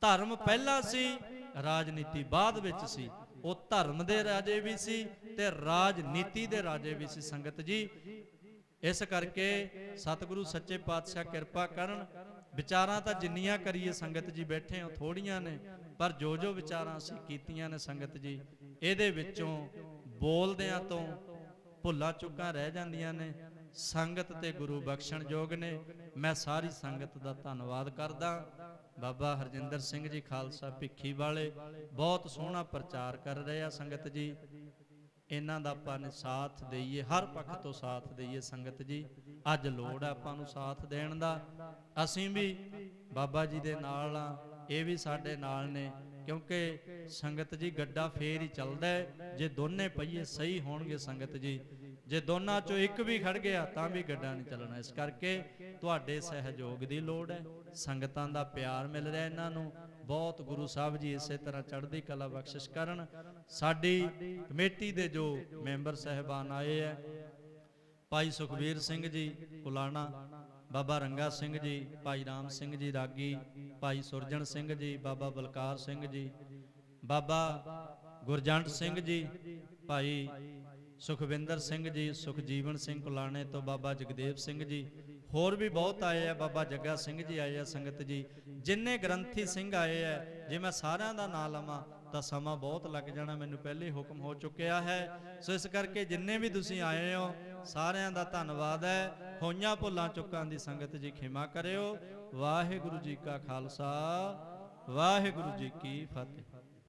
ਧਰਮ ਪਹਿਲਾਂ ਸੀ, ਰਾਜਨੀਤੀ ਬਾਅਦ ਵਿੱਚ ਸੀ। ਉਹ ਧਰਮ ਦੇ ਰਾਜੇ ਵੀ ਸੀ ਤੇ ਰਾਜਨੀਤੀ ਦੇ ਰਾਜੇ ਵੀ ਸੀ ਸੰਗਤ ਜੀ। ਇਸ ਕਰਕੇ ਸਤਿਗੁਰੂ ਸੱਚੇ ਪਾਤਸ਼ਾਹ ਕਿਰਪਾ ਕਰਨ। ਵਿਚਾਰਾਂ ਤਾਂ ਜਿੰਨੀਆਂ ਕਰੀਏ ਸੰਗਤ ਜੀ ਬੈਠੇ ਹੋ ਥੋੜੀਆਂ ਨੇ, ਪਰ ਜੋ ਜੋ ਵਿਚਾਰਾਂ ਅਸੀਂ ਕੀਤੀਆਂ ਨੇ ਸੰਗਤ ਜੀ, ਇਹਦੇ ਵਿੱਚੋਂ ਬੋਲਦਿਆਂ ਤੋਂ ਭੁੱਲਾਂ ਚੁੱਕਾਂ ਰਹਿ ਜਾਂਦੀਆਂ ਨੇ। ਸੰਗਤ ਤੇ ਗੁਰੂ ਬਖਸ਼ਣ ਯੋਗ ਨੇ। ਮੈਂ ਸਾਰੀ ਸੰਗਤ ਦਾ ਧੰਨਵਾਦ ਕਰਦਾ। ਬਾਬਾ ਹਰਜਿੰਦਰ ਸਿੰਘ ਜੀ, ਖਾਲਸਾ ਭਿੱਖੀ ਵਾਲੇ, ਬਹੁਤ ਸੋਹਣਾ ਪ੍ਰਚਾਰ ਕਰ ਰਹੇ ਆ ਸੰਗਤ ਜੀ। ਇਹਨਾਂ ਦਾ ਆਪਾਂ ਨੇ ਸਾਥ ਦਈਏ, ਹਰ ਪੱਖ ਤੋਂ ਸਾਥ ਦਈਏ ਸੰਗਤ ਜੀ। ਅੱਜ ਲੋੜ ਹੈ ਆਪਾਂ ਨੂੰ ਸਾਥ ਦੇਣ ਦਾ। ਅਸੀਂ ਵੀ ਬਾਬਾ ਜੀ ਦੇ ਨਾਲ ਆ, ਇਹ ਵੀ ਸਾਡੇ ਨਾਲ ਨੇ, ਕਿਉਂਕਿ ਸੰਗਤ ਜੀ ਗੱਡਾ ਫੇਰ ਹੀ ਚੱਲਦਾ ਜੇ ਦੋਨੇ ਪਹੀਏ ਸਹੀ ਹੋਣਗੇ ਸੰਗਤ ਜੀ, ਜੇ ਦੋਨਾਂ ਚੋਂ ਇੱਕ ਵੀ ਖੜ ਗਿਆ, ਤਾਂ ਵੀ ਗੱਡਾ ਨਹੀਂ ਚੱਲਣਾ। ਇਸ ਕਰਕੇ ਤੁਹਾਡੇ ਸਹਿਯੋਗ ਦੀ ਲੋੜ ਹੈ, ਸੰਗਤਾਂ ਦਾ ਪਿਆਰ ਮਿਲ ਰਿਹਾ ਇਹਨਾਂ ਨੂੰ। ਬਹੁਤ ਗੁਰੂ ਸਾਹਿਬ ਜੀ ਇਸੇ ਤਰ੍ਹਾਂ ਚੜ੍ਹਦੀ ਕਲਾ ਬਖਸ਼ਿਸ਼ ਕਰਨ। ਸਾਡੀ ਕਮੇਟੀ ਦੇ ਜੋ ਮੈਂਬਰ ਸਹਿਬਾਨ ਆਏ ਹੈ ਭਾਈ ਸੁਖਵੀਰ ਸਿੰਘ ਜੀ, ਕੁਲਾਣਾ, ਬਾਬਾ ਰੰਗਾ ਸਿੰਘ ਜੀ, ਭਾਈ ਰਾਮ ਸਿੰਘ ਜੀ ਰਾਗੀ, ਭਾਈ ਸੁਰਜਣ ਸਿੰਘ ਜੀ, ਬਾਬਾ ਬਲਕਾਰ ਸਿੰਘ ਜੀ, ਬਾਬਾ ਗੁਰਜੰਟ ਸਿੰਘ ਜੀ, ਭਾਈ ਸੁਖਵਿੰਦਰ ਸਿੰਘ ਜੀ, ਸੁਖਜੀਵਨ ਸਿੰਘ ਕੁਲਾਣੇ ਤੋਂ ਬਾਬਾ ਜਗਦੇਵ ਸਿੰਘ ਜੀ ਹੋਰ ਵੀ ਬਹੁਤ ਆਏ ਆ, ਬਾਬਾ ਜੱਗਾ ਸਿੰਘ ਜੀ ਆਏ ਆ, ਸੰਗਤ ਜੀ। ਜਿੰਨੇ ਗ੍ਰੰਥੀ ਸਿੰਘ ਆਏ ਆ, ਜੇ ਮੈਂ ਸਾਰਿਆਂ ਦਾ ਨਾਮ ਲਵਾਂ, ਤਾਂ ਸਮਾਂ ਬਹੁਤ ਲੱਗ ਜਾਣਾ, ਮੈਨੂੰ ਪਹਿਲੇ ਹੁਕਮ ਹੋ ਚੁੱਕਿਆ ਹੈ। ਸੋ ਇਸ ਕਰਕੇ ਜਿੰਨੇ ਵੀ ਤੁਸੀਂ ਆਏ ਹੋ, ਸਾਰਿਆਂ ਦਾ ਧੰਨਵਾਦ ਹੈ। ਹੋਈਆਂ ਭੁੱਲਾਂ ਚੁੱਕਾਂ ਦੀ ਸੰਗਤ ਜੀ, ਖਿਮਾ ਕਰਿਓ। ਵਾਹਿਗੁਰੂ ਜੀ ਕਾ ਖਾਲਸਾ, ਵਾਹਿਗੁਰੂ ਜੀ ਕੀ ਫਤਿਹ।